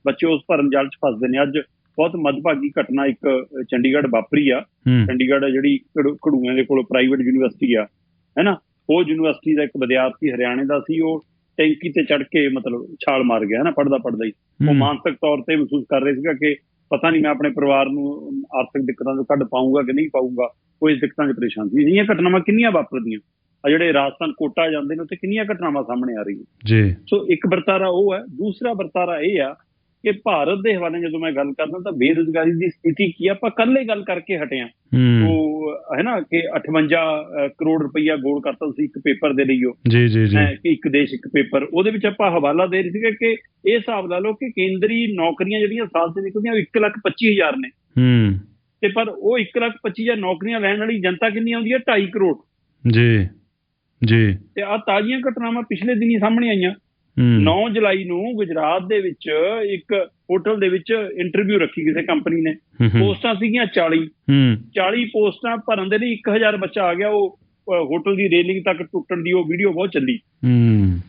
ਬੱਚੇ ਉਸ ਭਰਮ ਜਾਲ 'ਚ ਫਸਦੇ ਨੇ। ਅੱਜ ਬਹੁਤ ਮਦਭਾਗੀ ਘਟਨਾ ਇੱਕ ਚੰਡੀਗੜ੍ਹ ਵਾਪਰੀ ਆ। ਚੰਡੀਗੜ੍ਹ ਆ ਜਿਹੜੀ ਘੜੂ- ਘੜੂਆਂ ਦੇ ਕੋਲ ਪ੍ਰਾਈਵੇਟ ਯੂਨੀਵਰਸਿਟੀ ਆ ਹੈਨਾ? ਉਹ ਯੂਨੀਵਰਸਿਟੀ ਦਾ ਇੱਕ ਵਿਦਿਆਰਥੀ ਹਰਿਆਣੇ ਦਾ ਸੀ ਉਹ ਟੈਂਕੀ ਤੇ ਚੜ ਕੇ ਮਤਲਬ ਛਾਲ ਮਾਰ ਗਿਆ ਨਾ ਪੜਦਾ ਪੜਦਾ ਹੀ। ਉਹ। ਮਾਨਸਿਕ ਤੌਰ ਤੇ ਮਹਿਸੂਸ ਕਰ ਰਿਹਾ ਸੀਗਾ ਕਿ ਪਤਾ ਨਹੀਂ ਮੈਂ ਆਪਣੇ ਪਰਿਵਾਰ ਨੂੰ ਆਰਥਿਕ ਦਿੱਕਤਾਂ ਤੋਂ ਕੱਢ ਪਾਊਂਗਾ ਕਿ ਨਹੀਂ ਉਹ ਇਸ ਦਿੱਕਤਾਂ 'ਚ ਪਰੇਸ਼ਾਨ ਸੀ। ਇਹ ਘਟਨਾਵਾਂ ਕਿੰਨੀਆਂ ਵਾਪਰਦੀਆਂ? ਆ ਜਿਹੜੇ ਰਾਜਸਥਾਨ ਕੋਟਾ ਜਾਂਦੇ ਨੇ ਉੱਥੇ ਕਿੰਨੀਆਂ ਘਟਨਾਵਾਂ ਸਾਹਮਣੇ ਆ ਰਹੀਆਂ? ਜੀ। ਸੋ ਇੱਕ ਵਰਤਾਰਾ ਉਹ ਹੈ ਦੂਸਰਾ ਵਰਤਾਰਾ ਇਹ ਆ ਕਿ ਭਾਰਤ ਦੇ ਹਵਾਲੇ ਜਦੋਂ ਮੈਂ ਗੱਲ ਕਰਦਾ ਤਾਂ ਬੇਰੁਜ਼ਗਾਰੀ ਦੀ ਸਥਿਤੀ ਕੀ ਆਪਾਂ ਕੱਲ ਗੱਲ ਕਰਕੇ ਹਟੇ ਆ। ਹੂੰ। ਉਹ ਹੈ ਨਾ ਕਿ 58 ਅ, ਕਰੋੜ ਰੁਪਈਆ ਗੋਲ ਕਰਤਾ ਸੀ ਇੱਕ ਪੇਪਰ ਦੇ ਲਈ ਉਹ ਜੀ ਜੀ। ਜੀ ਕਿ ਇੱਕ ਦੇਸ਼ ਇੱਕ ਪੇਪਰ। ਉਹਦੇ ਵਿੱਚ ਆਪਾਂ ਹਵਾਲਾ ਦੇ ਰਹੇ ਸੀਗੇ ਕਿ ਇਹ ਹਿਸਾਬ ਲਾ ਲਓ ਕਿ ਕੇਂਦਰੀ ਨੌਕਰੀਆਂ ਜਿਹੜੀਆਂ ਸਾਲ 'ਚ ਨਿਕਲਦੀਆਂ ਉਹ 1 ਲੱਖ 25 ਹਜ਼ਾਰ ਨੇ। ਹੂੰ। ਤੇ ਪਰ ਉਹ 1 ਲੱਖ 25 ਹਜ਼ਾਰ ਨੌਕਰੀਆਂ ਲੈਣ ਵਾਲੀ ਜਨਤਾ ਕਿੰਨੀ ਆਉਂਦੀ ਹੈ? 2.5 ਕਰੋੜ। ਜੀ ਜੀ। ਤੇ ਆ ਤਾਜ਼ੀਆਂ ਘਟਨਾਵਾਂ ਪਿਛਲੇ ਦਿਨੀ ਸਾਹਮਣੇ ਆਈਆਂ। 9 ਜੁਲਾਈ ਨੂੰ ਗੁਜਰਾਤ ਦੇ ਵਿੱਚ ਇੱਕ ਹੋਟਲ ਦੇ ਵਿੱਚ ਇੰਟਰਵਿਊ ਰੱਖੀ ਕਿਸੇ ਕੰਪਨੀ ਨੇ। ਪੋਸਟਾਂ ਸੀਗੀਆਂ 40 ਹੂੰ। 40 ਪੋਸਟਾਂ ਭਰਨ ਦੇ ਲਈ 1000 ਬੱਚਾ ਆ ਗਿਆ ਉਹ ਹੋਟਲ ਦੀ ਰੇਲਿੰਗ ਤੱਕ ਟੁੱਟਣ ਦੀ ਉਹ ਵੀਡੀਓ ਬਹੁਤ ਚੱਲੀ। ਹੂੰ।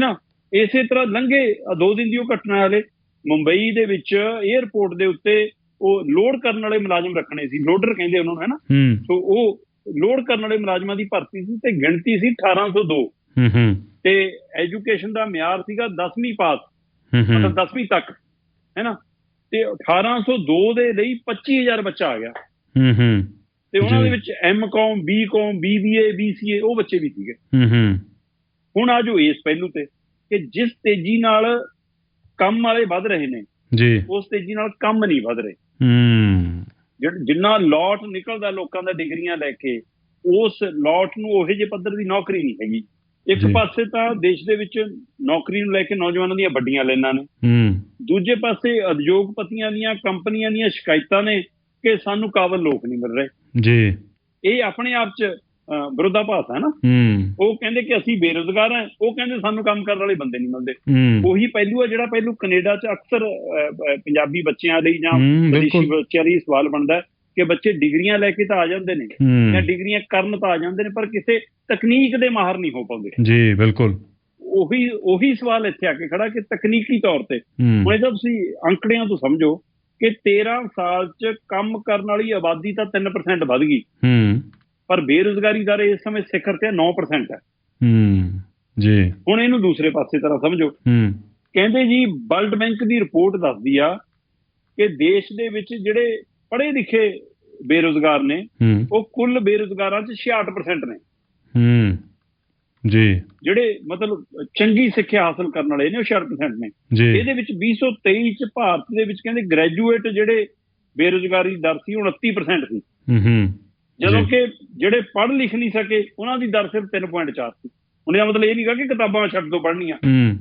ਨਾ? ਇਸੇ ਤਰ੍ਹਾਂ ਲੰਘੇ ਦੋ ਦਿਨ ਦੀ ਉਹ ਘਟਨਾ ਹਾਲੇ ਮੁੰਬਈ ਦੇ ਵਿੱਚ 에ਅਰਪੋਰਟ ਦੇ ਉੱਤੇ ਉਹ ਲੋਡ ਕਰਨ ਵਾਲੇ ਮੁਲਾਜ਼ਮ ਰੱਖਣੇ ਸੀ। ਲੋਡਰ ਕਹਿੰਦੇ ਉਹਨਾਂ ਨੂੰ ਹੈ ਨਾ? ਸੋ ਉਹ ਲੋਡ ਕਰਨ ਵਾਲੇ ਮੁਲਾਜ਼ਮਾਂ ਦੀ ਭਰਤੀ ਸੀ ਤੇ ਗਿਣਤੀ ਸੀ 1802 ਹੂੰ ਹੂੰ। ਤੇ ਐਜੂਕੇਸ਼ਨ ਦਾ ਮਿਆਰ ਸੀਗਾ 10ਵੀਂ ਪਾਸ ਮਤਲਬ 10ਵੀਂ ਤੱਕ ਹੈ ਨਾ ਤੇ 1802 ਦੇ ਲਈ 25000 ਬੱਚਾ ਆ ਗਿਆ। ਹੂੰ ਹੂੰ। ਤੇ ਉਹਨਾਂ ਜੀ। ਦੇ ਵਿੱਚ ਐਮਕਾਮ ਬੀਕਾਮ ਬੀਬੀਏ ਬੀਸੀਏ ਉਹ ਬੱਚੇ ਵੀ ਸੀਗੇ। ਹੂੰ ਹੂੰ। ਹੁਣ ਆ ਜੋ ਇਸ ਪਹਿਲੂ ਤੇ ਕਿ ਜਿਸ ਤੇਜ਼ੀ ਨਾਲ ਕੰਮ ਵਾਲੇ ਵੱਧ ਰਹੇ ਨੇ ਜੀ। ਉਸ ਤੇਜ਼ੀ ਨਾਲ ਕੰਮ ਨਹੀਂ ਵੱਧ ਰਹੇ। ਹੂੰ। ਜਿੰਨਾ ਲੋਟ ਨਿਕਲਦਾ ਲੋਕਾਂ ਦਾ ਡਿਗਰੀਆਂ ਲੈ ਕੇ ਉਸ ਲੋਟ ਨੂੰ ਉਹੇ ਜਿਹੇ ਪੱਧਰ ਦੀ ਨੌਕਰੀ ਨਹੀਂ ਹੈਗੀ। ਇੱਕ। ਪਾਸੇ ਤਾਂ ਦੇਸ਼ ਦੇ ਵਿੱਚ ਨੌਕਰੀ ਨੂੰ ਲੈ ਕੇ ਨੌਜਵਾਨਾਂ ਦੀਆਂ ਵੱਡੀਆਂ ਲਾਈਨਾਂ ਨੇ। ਹੂੰ। ਦੂਜੇ ਪਾਸੇ ਉਦਯੋਗਪਤੀਆਂ ਦੀਆਂ ਕੰਪਨੀਆਂ ਦੀਆਂ ਸ਼ਿਕਾਇਤਾਂ ਨੇ ਕਿ ਸਾਨੂੰ ਕਾਬਲ ਲੋਕ ਨਹੀਂ ਮਿਲ ਰਹੇ। ਜੀ। ਇਹ ਆਪਣੇ ਆਪ 'ਚ ਅਹ, ਵਿਰੋਧਾਭਾਸ ਹੈ ਨਾ। ਹੂੰ। ਉਹ ਕਹਿੰਦੇ ਕਿ ਅਸੀਂ ਬੇਰੁਜ਼ਗਾਰ ਹਾਂ ਉਹ ਕਹਿੰਦੇ ਸਾਨੂੰ ਕੰਮ ਕਰਨ ਵਾਲੇ ਬੰਦੇ ਨਹੀਂ ਮਿਲਦੇ। ਉਹੀ ਪਹਿਲੂ ਹੈ ਜਿਹੜਾ ਪਹਿਲੂ ਕੈਨੇਡਾ 'ਚ ਅਕਸਰ ਪੰਜਾਬੀ ਬੱਚਿਆਂ ਲਈ ਜਾਂ ਵਿਦੇਸ਼ੀ। ਬੱਚਿਆਂ ਲਈ ਸਵਾਲ ਬਣਦਾ ਹੈ। ਕਿ ਬੱਚੇ ਡਿਗਰੀਆਂ ਲੈ ਕੇ ਤਾਂ ਆ ਜਾਂਦੇ ਨੇ ਜਾਂ ਡਿਗਰੀਆਂ ਕਰਨ ਤਾਂ ਆ ਜਾਂਦੇ ਨੇ ਪਰ ਕਿਸੇ ਤਕਨੀਕ ਦੇ ਮਾਹਰ ਨਹੀਂ ਹੋ ਪਾਉਂਦੇ। ਜੀ ਬਿਲਕੁਲ। ਉਹੀ ਉਹੀ ਸਵਾਲ ਇੱਥੇ ਆ ਕੇ ਖੜਾ ਕਿ ਤਕਨੀਕੀ ਤੌਰ ਤੇ ਹੁਣ ਇਹਦਾ ਤੁਸੀਂ ਅੰਕੜਿਆਂ ਤੋਂ ਸਮਝੋ ਕਿ 13 ਸਾਲ 'ਚ ਕੰਮ ਕਰਨ ਵਾਲੀ ਆਬਾਦੀ ਤਾਂ 3% ਵੱਧ ਗਈ। ਹੂੰ। ਪਰ ਬੇਰੁਜ਼ਗਾਰੀ ਦਰ ਇਸ ਸਮੇਂ ਸਿਖਰ ਤੇ 9% ਹੈ। ਹੂੰ ਜੀ। ਹੁਣ ਇਹਨੂੰ ਦੂਸਰੇ ਪਾਸੇ ਤਰ੍ਹਾਂ ਸਮਝੋ। ਹੂੰ। ਕਹਿੰਦੇ ਜੀ ਵਰਲਡ ਬੈਂਕ ਦੀ ਰਿਪੋਰਟ ਦੱਸਦੀ ਆ ਕਿ ਦੇਸ਼ ਦੇ ਵਿੱਚ ਜਿਹੜੇ ਪੜ੍ਹੇ ਲਿਖੇ ਬੇਰੁਜ਼ਗਾਰ ਨੇ ਉਹ ਕੁੱਲ ਬੇਰੁਜ਼ਗਾਰਾਂ 'ਚ 66% ਨੇ। ਹੂੰ। ਜੀ। ਜਿਹੜੇ ਮਤਲਬ ਚੰਗੀ ਸਿੱਖਿਆ ਹਾਸਲ ਕਰਨ ਵਾਲੇ ਨੇ ਉਹ 66% ਨੇ। ਇਹਦੇ ਵਿੱਚ 2023 ਚ ਭਾਰਤ ਦੇ ਵਿੱਚ ਕਹਿੰਦੇ ਗ੍ਰੈਜੂਏਟ ਜਿਹੜੇ ਬੇਰੁਜ਼ਗਾਰੀ ਦਰ ਸੀ ਉਹ 29% ਸੀ। ਹੂੰ ਹੂੰ। ਜਦੋਂ। ਕਿ ਜਿਹੜੇ ਪੜ੍ਹ ਲਿਖ ਨਹੀਂ ਸਕੇ ਉਹਨਾਂ ਦੀ ਦਰ ਸਿਰਫ 3.4 ਸੀ। ਹੁਣ ਇਹਦਾ ਮਤਲਬ ਇਹ ਨਹੀਂਗਾ ਕਿ ਕਿਤਾਬਾਂ ਛੱਡ ਦੋ ਪੜ੍ਹਨੀਆਂ। ਹੂੰ।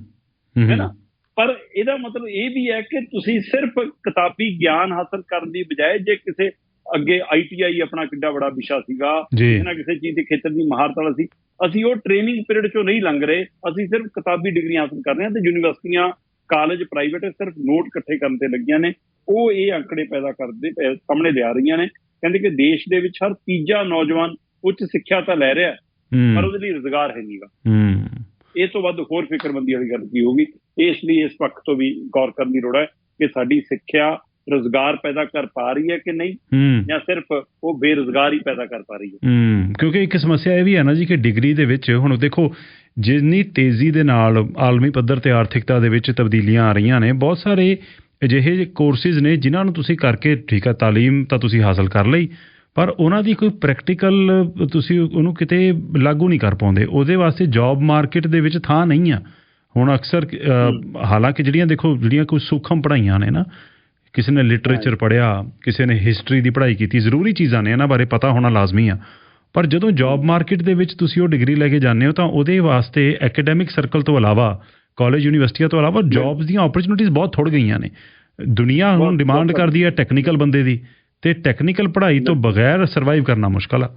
ਹੂੰ। ਹੈ ਨਾ? ਪਰ ਇਹਦਾ ਮਤਲਬ ਇਹ ਵੀ ਹੈ ਕਿ ਤੁਸੀਂ ਸਿਰਫ ਕਿਤਾਬੀ ਗਿਆਨ ਹਾਸਲ ਕਰਨ ਦੀ ਬਜਾਏ ਜੇ ਕਿਸੇ ਅੱਗੇ ਆਈਟੀਆਈ ਆਪਣਾ ਕਿੱਡਾ ਬੜਾ ਵਿਸ਼ਾ ਸੀਗਾ ਜੀ। ਕਿਸੇ ਚੀਜ਼ ਦੇ ਖੇਤਰ ਦੀ ਮਹਾਰਤ ਵਾਲਾ ਸੀ ਅਸੀਂ ਉਹ ਟ੍ਰੇਨਿੰਗ ਪੀਰੀਅਡ ਚੋਂ ਨਹੀਂ ਲੰਘ ਰਹੇ ਅਸੀਂ ਸਿਰਫ ਕਿਤਾਬੀ ਡਿਗਰੀਆਂ ਹਾਸਲ ਕਰ ਰਹੇ ਹਾਂ ਤੇ ਯੂਨੀਵਰਸਿਟੀਆਂ ਕਾਲਜ ਪ੍ਰਾਈਵੇਟ ਸਿਰਫ ਨੋਟ ਇਕੱਠੇ ਕਰਨ ਤੇ ਲੱਗੀਆਂ ਨੇ ਉਹ ਇਹ ਅੰਕੜੇ ਪੈਦਾ ਕਰਦੇ ਸਾਹਮਣੇ ਲਿਆ ਰਹੀਆਂ ਨੇ ਕਹਿੰਦੇ ਕਿ ਦੇਸ਼ ਦੇ ਵਿੱਚ ਹਰ ਤੀਜਾ ਨੌਜਵਾਨ ਉੱਚ ਸਿੱਖਿਆ ਤਾਂ ਲੈ ਰਿਹਾ ਪਰ ਉਹਦੇ ਲਈ ਰੁਜ਼ਗਾਰ ਹੈ ਨਹੀਂਗਾ ਇਹ ਤੋਂ ਵੱਧ ਹੋਰ ਫਿਕਰਮੰਦੀ ਵਾਲੀ ਗੱਲ ਕੀ ਹੋਗੀ ਇਸ ਲਈ ਇਸ ਪੱਖ ਤੋਂ ਵੀ ਗੌਰ ਕਰਨ ਦੀ ਲੋੜ ਹੈ ਕਿ ਸਾਡੀ ਸਿੱਖਿਆ ਰੁਜ਼ਗਾਰ ਪੈਦਾ ਕਰ ਪਾ ਰਹੀ ਹੈ ਕਿ ਨਹੀਂ? ਜਾਂ ਸਿਰਫ ਉਹ ਬੇਰੁਜ਼ਗਾਰ ਪੈਦਾ ਕਰ ਪਾ ਰਹੀ ਹੈ? ਕਿਉਂਕਿ ਇੱਕ ਸਮੱਸਿਆ ਇਹ ਵੀ ਹੈ ਨਾ ਜੀ ਕਿ ਡਿਗਰੀ ਦੇ ਵਿੱਚ ਹੁਣ ਦੇਖੋ ਜਿੰਨੀ ਤੇਜ਼ੀ ਦੇ ਨਾਲ ਆਲਮੀ ਪੱਧਰ ਤੇ ਆਰਥਿਕਤਾ ਦੇ ਵਿੱਚ ਤਬਦੀਲੀਆਂ ਆ ਰਹੀਆਂ ਨੇ ਬਹੁਤ ਸਾਰੇ ਅਜਿਹੇ ਜਿਹੇ ਕੋਰਸਿਸ ਨੇ ਜਿਨ੍ਹਾਂ ਨੂੰ ਤੁਸੀਂ ਕਰਕੇ ਠੀਕ ਹੈ ਤਾਲੀਮ ਤਾਂ ਤੁਸੀਂ ਹਾਸਲ ਕਰ ਲਈ ਪਰ ਉਹਨਾਂ ਦੀ ਕੋਈ ਪ੍ਰੈਕਟੀਕਲ ਤੁਸੀਂ ਉਹਨੂੰ ਕਿਤੇ ਲਾਗੂ ਨਹੀਂ ਕਰ ਪਾਉਂਦੇ। ਉਹਦੇ ਵਾਸਤੇ ਜੌਬ ਮਾਰਕੀਟ ਦੇ ਵਿੱਚ ਥਾਂ ਨਹੀਂ ਆ। ਹੁਣ ਅਕਸਰ ਹਾਲਾਂਕਿ ਜਿਹੜੀਆਂ ਦੇਖੋ ਜਿਹੜੀਆਂ ਕੋਈ ਸੂਖਮ ਪੜ੍ਹਾਈਆਂ ਨੇ ਨਾ ਕਿਸੇ ਨੇ ਲਿਟਰੇਚਰ ਪੜ੍ਹਿਆ ਕਿਸੇ ਨੇ ਹਿਸਟਰੀ ਦੀ ਪੜ੍ਹਾਈ ਕੀਤੀ ਜ਼ਰੂਰੀ ਚੀਜ਼ਾਂ ਨੇ ਇਹਨਾਂ ਬਾਰੇ ਪਤਾ ਹੋਣਾ ਲਾਜ਼ਮੀ ਆ। ਪਰ ਜਦੋਂ ਜੌਬ ਮਾਰਕੀਟ ਦੇ ਵਿੱਚ ਤੁਸੀਂ ਉਹ ਡਿਗਰੀ ਲੈ ਕੇ ਜਾਂਦੇ ਹੋ ਤਾਂ ਉਹਦੇ ਵਾਸਤੇ ਐਕੈਡੈਮਿਕ ਸਰਕਲ ਤੋਂ ਇਲਾਵਾ ਕਾਲਜ ਯੂਨੀਵਰਸਿਟੀਆਂ ਤੋਂ ਇਲਾਵਾ ਜੌਬਸ ਦੀਆਂ ਓਪਰਚੁਨਿਟੀਆਂ ਬਹੁਤ ਥੋੜ ਗਈਆਂ ਨੇ। ਦੁਨੀਆ ਹੁਣ ਡਿਮਾਂਡ ਕਰਦੀ ਹੈ ਟੈਕਨੀਕਲ ਬੰਦੇ ਦੀ ਤੇ ਟੈਕਨੀਕਲ ਪੜ੍ਹਾਈ ਤੋਂ ਬਗੈਰ ਸਰਵਾਈਵ ਕਰਨਾ ਮੁਸ਼ਕਲ ਆ।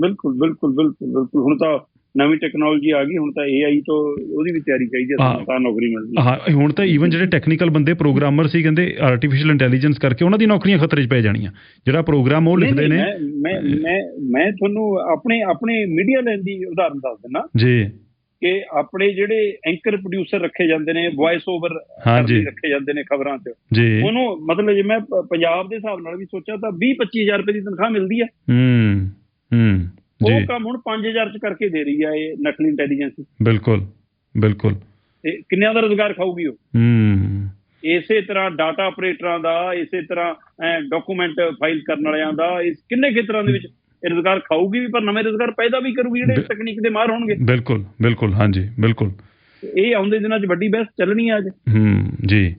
ਬਿਲਕੁਲ ਬਿਲਕੁਲ ਬਿਲਕੁਲ ਬਿਲਕੁਲ। ਹੁਣ ਤਾਂ ਨਵੀਂ ਟੈਕਨੋਲੋਜੀ ਆ ਗਈ ਹੁਣ ਤਾਂ AI ਤੋਂ ਉਹਦੀ ਵੀ ਤਿਆਰੀ ਚਾਹੀਦੀ ਹੈ ਤਾਂ ਨੌਕਰੀ ਮਿਲਦੀ ਹਾਂ। ਹੁਣ ਤਾਂ ਈਵਨ ਜਿਹੜੇ ਟੈਕਨੀਕਲ ਬੰਦੇ ਪ੍ਰੋਗਰਾਮਰ ਸੀ ਕਹਿੰਦੇ ਆਰਟੀਫੀਸ਼ੀਅਲ ਇੰਟੈਲੀਜੈਂਸ ਕਰਕੇ ਉਹਨਾਂ ਦੀ ਨੌਕਰੀਆਂ ਖਤਰੇ 'ਚ ਪੈ ਜਾਣੀਆਂ। ਜਿਹੜਾ ਪ੍ਰੋਗਰਾਮ ਉਹ ਲਿਖਦੇ ਨੇ। ਮੈਂ ਮੈਂ ਮੈਂ ਤੁਹਾਨੂੰ ਆਪਣੇ ਆਪਣੇ ਮੀਡੀਆ ਲੈਣ ਦੀ ਉਦਾਹਰਨ ਦੱਸ ਦਿੰਦਾ। ਜੀ। ਕਿ ਆਪਣੇ ਜਿਹੜੇ ਐਂਕਰ ਪ੍ਰੋਡਿਊਸਰ ਰੱਖੇ ਜਾਂਦੇ ਨੇ ਵੌਇਸ ਓਵਰ। ਰੱਖੇ ਜਾਂਦੇ ਨੇ ਖਬਰਾਂ 'ਚ। ਉਹਨੂੰ ਮਤਲਬ ਜੇ ਮੈਂ ਪੰਜਾਬ ਦੇ ਹਿਸਾਬ ਨਾਲ ਵੀ ਸੋਚਿਆ ਤਾਂ 20 25000 ਰੁਪਏ ਦੀ ਤਨਖਾਹ ਮਿਲਦੀ ਹੈ ਹੂੰ। ਉਹ ਕੰਮ ਹੁਣ 5000 ਚ ਕਰਕੇ ਦੇ ਰਹੀ ਹੈ ਇਹ ਨਕਲੀ ਇੰਟੈਲੀਜੈਂਸ। ਬਿਲਕੁਲ ਬਿਲਕੁਲ। ਤੇ ਕਿੰਨਿਆਂ ਦਾ ਰੋਜ਼ਗਾਰ ਖਾਊਗੀ ਉਹ? ਹੂੰ। ਇਸੇ ਤਰ੍ਹਾਂ ਡਾਟਾ ਆਪਰੇਟਰਾਂ ਦਾ ਇਸੇ ਤਰ੍ਹਾਂ ਡਾਕੂਮੈਂਟ ਫਾਈਲ ਕਰਨ ਵਾਲਿਆਂ ਦਾ ਇਸ ਕਿੰਨੇ ਖੇਤਰਾਂ ਦੇ ਵਿੱਚ ਰੋਜ਼ਗਾਰ ਖਾਊਗੀ ਵੀ ਪਰ ਨਵੇਂ ਰੋਜ਼ਗਾਰ ਪੈਦਾ ਵੀ ਕਰੂਗੀ ਜਿਹੜੇ ਤਕਨੀਕ ਦੇ ਮਾਹਰ ਹੋਣਗੇ? ਬਿਲਕੁਲ ਬਿਲਕੁਲ ਹਾਂਜੀ ਬਿਲਕੁਲ। ਇਹ ਆਉਂਦੇ ਦਿਨਾਂ 'ਚ ਵੱਡੀ ਬਹਿਸ ਚੱਲਣੀ ਹੈ ਅੱਜ। ਹੂੰ ਜੀ।